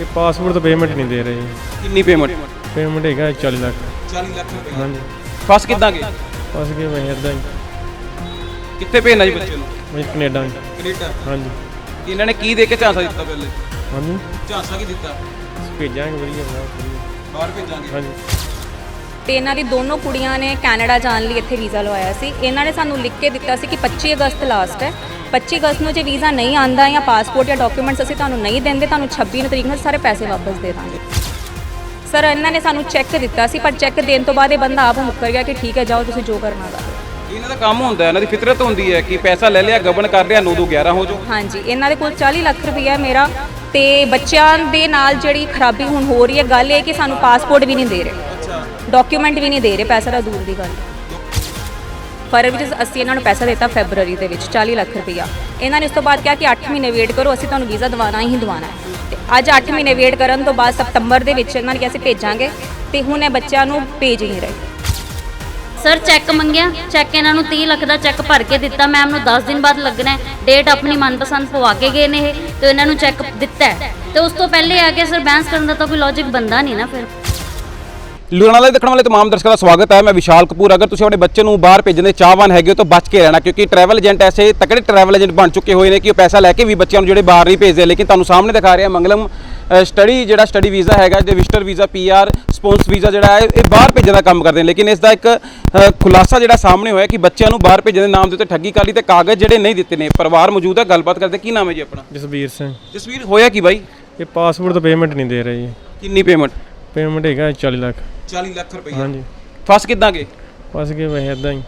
ਇਹ ਪਾਸਪੋਰਟ ਤਾਂ ਪੇਮੈਂਟ ਨਹੀਂ ਦੇ ਰਹੇ ਜੀ। ਕਿੰਨੀ ਪੇਮੈਂਟ ਪੇਮੈਂਟ ਹੈਗਾ 40 ਲੱਖ। 40 ਲੱਖ ਰੁਪਏ। ਹਾਂਜੀ। ਫਸ ਕਿੱਦਾਂ ਗਏ? ਫਸ ਗਏ ਮੈਂ ਇੱਦਾਂ ਹੀ। ਕਿੱਥੇ ਭੇਜਣਾ ਜੀ ਬੱਚੇ ਨੂੰ? ਮੈਂ ਕੈਨੇਡਾ ਹੀ। ਕੈਨੇਡਾ। ਹਾਂਜੀ। ਇਹਨਾਂ ਨੇ ਕੀ ਦੇ ਕੇ ਝਾਂਸਾ ਦਿੱਤਾ ਪਹਿਲੇ? ਹਾਂਜੀ। ਝਾਂਸਾ ਕੀ ਦਿੱਤਾ? ਭੇਜਾਂਗੇ ਵਧੀਆ ਬਹੁਤ ਵਧੀਆ। ਬਾਹਰ ਭੇਜਾਂਗੇ। ਹਾਂਜੀ। ਤੇ ਇਹਨਾਂ ਦੀ ਦੋਨੋਂ ਕੁੜੀਆਂ ਨੇ ਕੈਨੇਡਾ ਜਾਣ ਲਈ ਇੱਥੇ ਵੀਜ਼ਾ ਲਵਾਇਆ ਸੀ। ਇਹਨਾਂ ਨੇ ਸਾਨੂੰ ਲਿਖ ਕੇ ਦਿੱਤਾ ਸੀ ਕਿ 25 ਅਗਸਤ ਲਾਸਟ ਹੈ। 25 ਅਗਸਤ ਨੂੰ ਜੇ ਵੀਜ਼ਾ ਨਹੀਂ ਆਂਦਾ ਜਾਂ ਪਾਸਪੋਰਟ ਜਾਂ ਡਾਕੂਮੈਂਟਸ ਅਸੀਂ ਤੁਹਾਨੂੰ ਨਹੀਂ ਦਿੰਦੇ ਤੁਹਾਨੂੰ 26 ਨੂੰ ਤਰੀਕ ਨੂੰ ਸਾਰੇ ਪੈਸੇ ਵਾਪਸ ਦੇ ਦਾਂਗੇ। ਸਰ ਇਹਨਾਂ ਨੇ ਸਾਨੂੰ ਚੈੱਕ ਦਿੱਤਾ ਸੀ ਪਰ ਚੈੱਕ ਦੇਣ ਤੋਂ ਬਾਅਦ ਇਹ ਬੰਦਾ ਆਪ ਮੁੱਕਰ ਗਿਆ ਕਿ ਠੀਕ ਹੈ ਜਾਓ ਤੁਸੀਂ ਜੋ ਕਰਨਾ ਕਰੋ ਇਹਨਾਂ ਦਾ ਕੰਮ ਹੁੰਦਾ ਹੈ ਇਹਨਾਂ ਦੀ ਫਿਤਰਤ ਹੁੰਦੀ ਹੈ ਕਿ ਪੈਸਾ ਲੈ ਲਿਆ ਗਬਨ ਕਰ ਲਿਆ 9 ਤੋਂ 11 ਹੋ ਜਾਓ। ਹਾਂਜੀ ਇਹਨਾਂ ਦੇ ਕੋਲ 40 ਲੱਖ ਰੁਪਈਆ ਮੇਰਾ ਤੇ ਬੱਚਿਆਂ ਦੇ ਨਾਲ ਜਿਹੜੀ ਖਰਾਬੀ ਹੁਣ ਹੋ ਰਹੀ ਹੈ ਗੱਲ ਇਹ ਕਿ ਸਾਨੂੰ ਪਾਸਪੋਰਟ ਵੀ ਨਹੀਂ ਦੇ ਰਹੇ। ਡਾਕੂਮੈਂਟ ਵੀ ਨਹੀਂ ਦੇ ਰਹੇ ਪੈਸਾ ਦਾ ਦੂਰ ਦੀ ਗੱਲ ਫਰਵਰੀ ਵਿੱਚ ਅਸੀਂ ਇਹਨਾਂ ਨੂੰ ਪੈਸਾ ਦਿੱਤਾ ਫੈਬਰੂਰੀ ਦੇ ਵਿੱਚ 40 ਲੱਖ ਰੁਪਈਆ। ਇਹਨਾਂ ਨੇ ਉਸ ਤੋਂ ਬਾਅਦ ਕਿਹਾ ਕਿ 8 ਮਹੀਨੇ ਵੇਟ ਕਰੋ, ਅਸੀਂ ਤੁਹਾਨੂੰ ਵੀਜ਼ਾ ਦਿਵਾਣਾ ਹੀ ਦਿਵਾਣਾ ਹੈ। ਤੇ ਅੱਜ 8 ਮਹੀਨੇ ਵੇਟ ਕਰਨ ਤੋਂ ਬਾਅਦ ਸਤੰਬਰ ਦੇ ਵਿੱਚ ਇਹਨਾਂ ਨੇ ਕਿਹਾ ਅਸੀਂ ਭੇਜਾਂਗੇ ਤੇ ਹੁਣ ਇਹ ਬੱਚਿਆਂ ਨੂੰ ਭੇਜ ਹੀ ਰਹੇ। ਸਰ ਚੈੱਕ ਮੰਗਿਆ ਚੈੱਕ ਇਹਨਾਂ ਨੂੰ 30 ਲੱਖ ਦਾ ਚੈੱਕ ਭਰ ਕੇ ਦਿੱਤਾ। ਮੈਮ ਨੂੰ 10 ਦਿਨ ਬਾਅਦ ਲੱਗਣਾ ਡੇਟ ਆਪਣੀ ਮਨਪਸੰਦ ਪਵਾ ਕੇ ਗਏ ਨੇ ਇਹ, ਤੇ ਇਹਨਾਂ ਨੂੰ ਚੈੱਕ ਦਿੱਤਾ ਹੈ। ਤੇ ਉਸ ਤੋਂ ਪਹਿਲੇ ਆ ਕੇ ਸਰ ਬੈਂਸ ਕਰਨ ਦਾ ਤਾਂ ਕੋਈ ਲੌਜੀਕ ਬੰਦਾ ਨਹੀਂ ਨਾ ਫਿਰ। ਲੁਧਿਆਣਾ ਲਾਈਵ ਦੇਖਣ ਵਾਲੇ तमाम ਦਰਸ਼ਕਾਂ ਦਾ ਸਵਾਗਤ ਹੈ ਮੈਂ ਵਿਸ਼ਾਲ ਕਪੂਰ ਅਗਰ ਤੁਸੀਂ ਆਪਣੇ ਬੱਚੇ ਨੂੰ ਬਾਹਰ ਭੇਜਣ ਦੇ ਚਾਹਵਾਨ ਹੈਗੇ ਹੋ ਤਾਂ ਬਚ ਕੇ ਰਹਿਣਾ ਕਿਉਂਕਿ ਟਰੈਵਲ ਏਜੰਟ ਐਸੇ ਤਕੜੇ ਟਰੈਵਲ ਏਜੰਟ ਬਣ ਚੁੱਕੇ ਹੋਏ ਨੇ ਕਿ ਉਹ ਪੈਸਾ ਲੈ ਕੇ ਵੀ ਬੱਚਿਆਂ ਨੂੰ ਜਿਹੜੇ ਬਾਹਰ ਨਹੀਂ ਭੇਜਦੇ ਲੇਕਿਨ ਤੁਹਾਨੂੰ ਸਾਹਮਣੇ ਦਿਖਾ ਰਿਹਾ ਮੰਗਲਮ ਸਟੱਡੀ ਜਿਹੜਾ ਸਟੱਡੀ ਵੀਜ਼ਾ ਹੈਗਾ ਜੇ visitor visa PR spouse visa ਜਿਹੜਾ ਹੈ ਇਹ ਬਾਹਰ ਭੇਜਣ ਦਾ ਕੰਮ ਕਰਦੇ ਨੇ ਲੇਕਿਨ ਇਸ ਦਾ ਇੱਕ ਅ, ਖੁਲਾਸਾ ਜਿਹੜਾ ਸਾਹਮਣੇ ਹੋਇਆ ਕਿ ਬੱਚਿਆਂ ਨੂੰ ਬਾਹਰ ਭੇਜਣ ਦੇ ਨਾਮ ਦੇ ਉੱਤੇ ਠੱਗੀ ਕਰ ਲਈ ਤੇ ਕਾਗਜ਼ ਜਿਹੜੇ ਨਹੀਂ ਦਿੱਤੇ ਨੇ ਪਰਿਵਾਰ ਮੌਜੂਦ ਹੈ ਗੱਲਬਾਤ ਕਰਦੇ ਕੀ ਨਾਮ ਹੈ ਜੀ ਆਪਣਾ ਜਸਬੀਰ ਸਿੰਘ ਜਸਵੀਰ ਹੋਇਆ ਕੀ ਬਾਈ ਇਹ ਪਾਸਪੋਰਟ ਤਾਂ ਪੇਮੈਂਟ ਨਹੀਂ ਦੇ ਰਹੇ ਜੀ ਕਿੰਨੀ ਪੇਮੈਂਟ ਪੇਮੈਂਟ ਹੈਗਾ 40 ਲੱਖ 40 ਲੱਖ ਰੁਪਏ ਹਾਂਜੀ। ਫਸ ਕਿੱਦਾਂ ਗਏ? ਫਸ ਗਏ ਮੈਂ ਇੱਦਾਂ ਹੀ।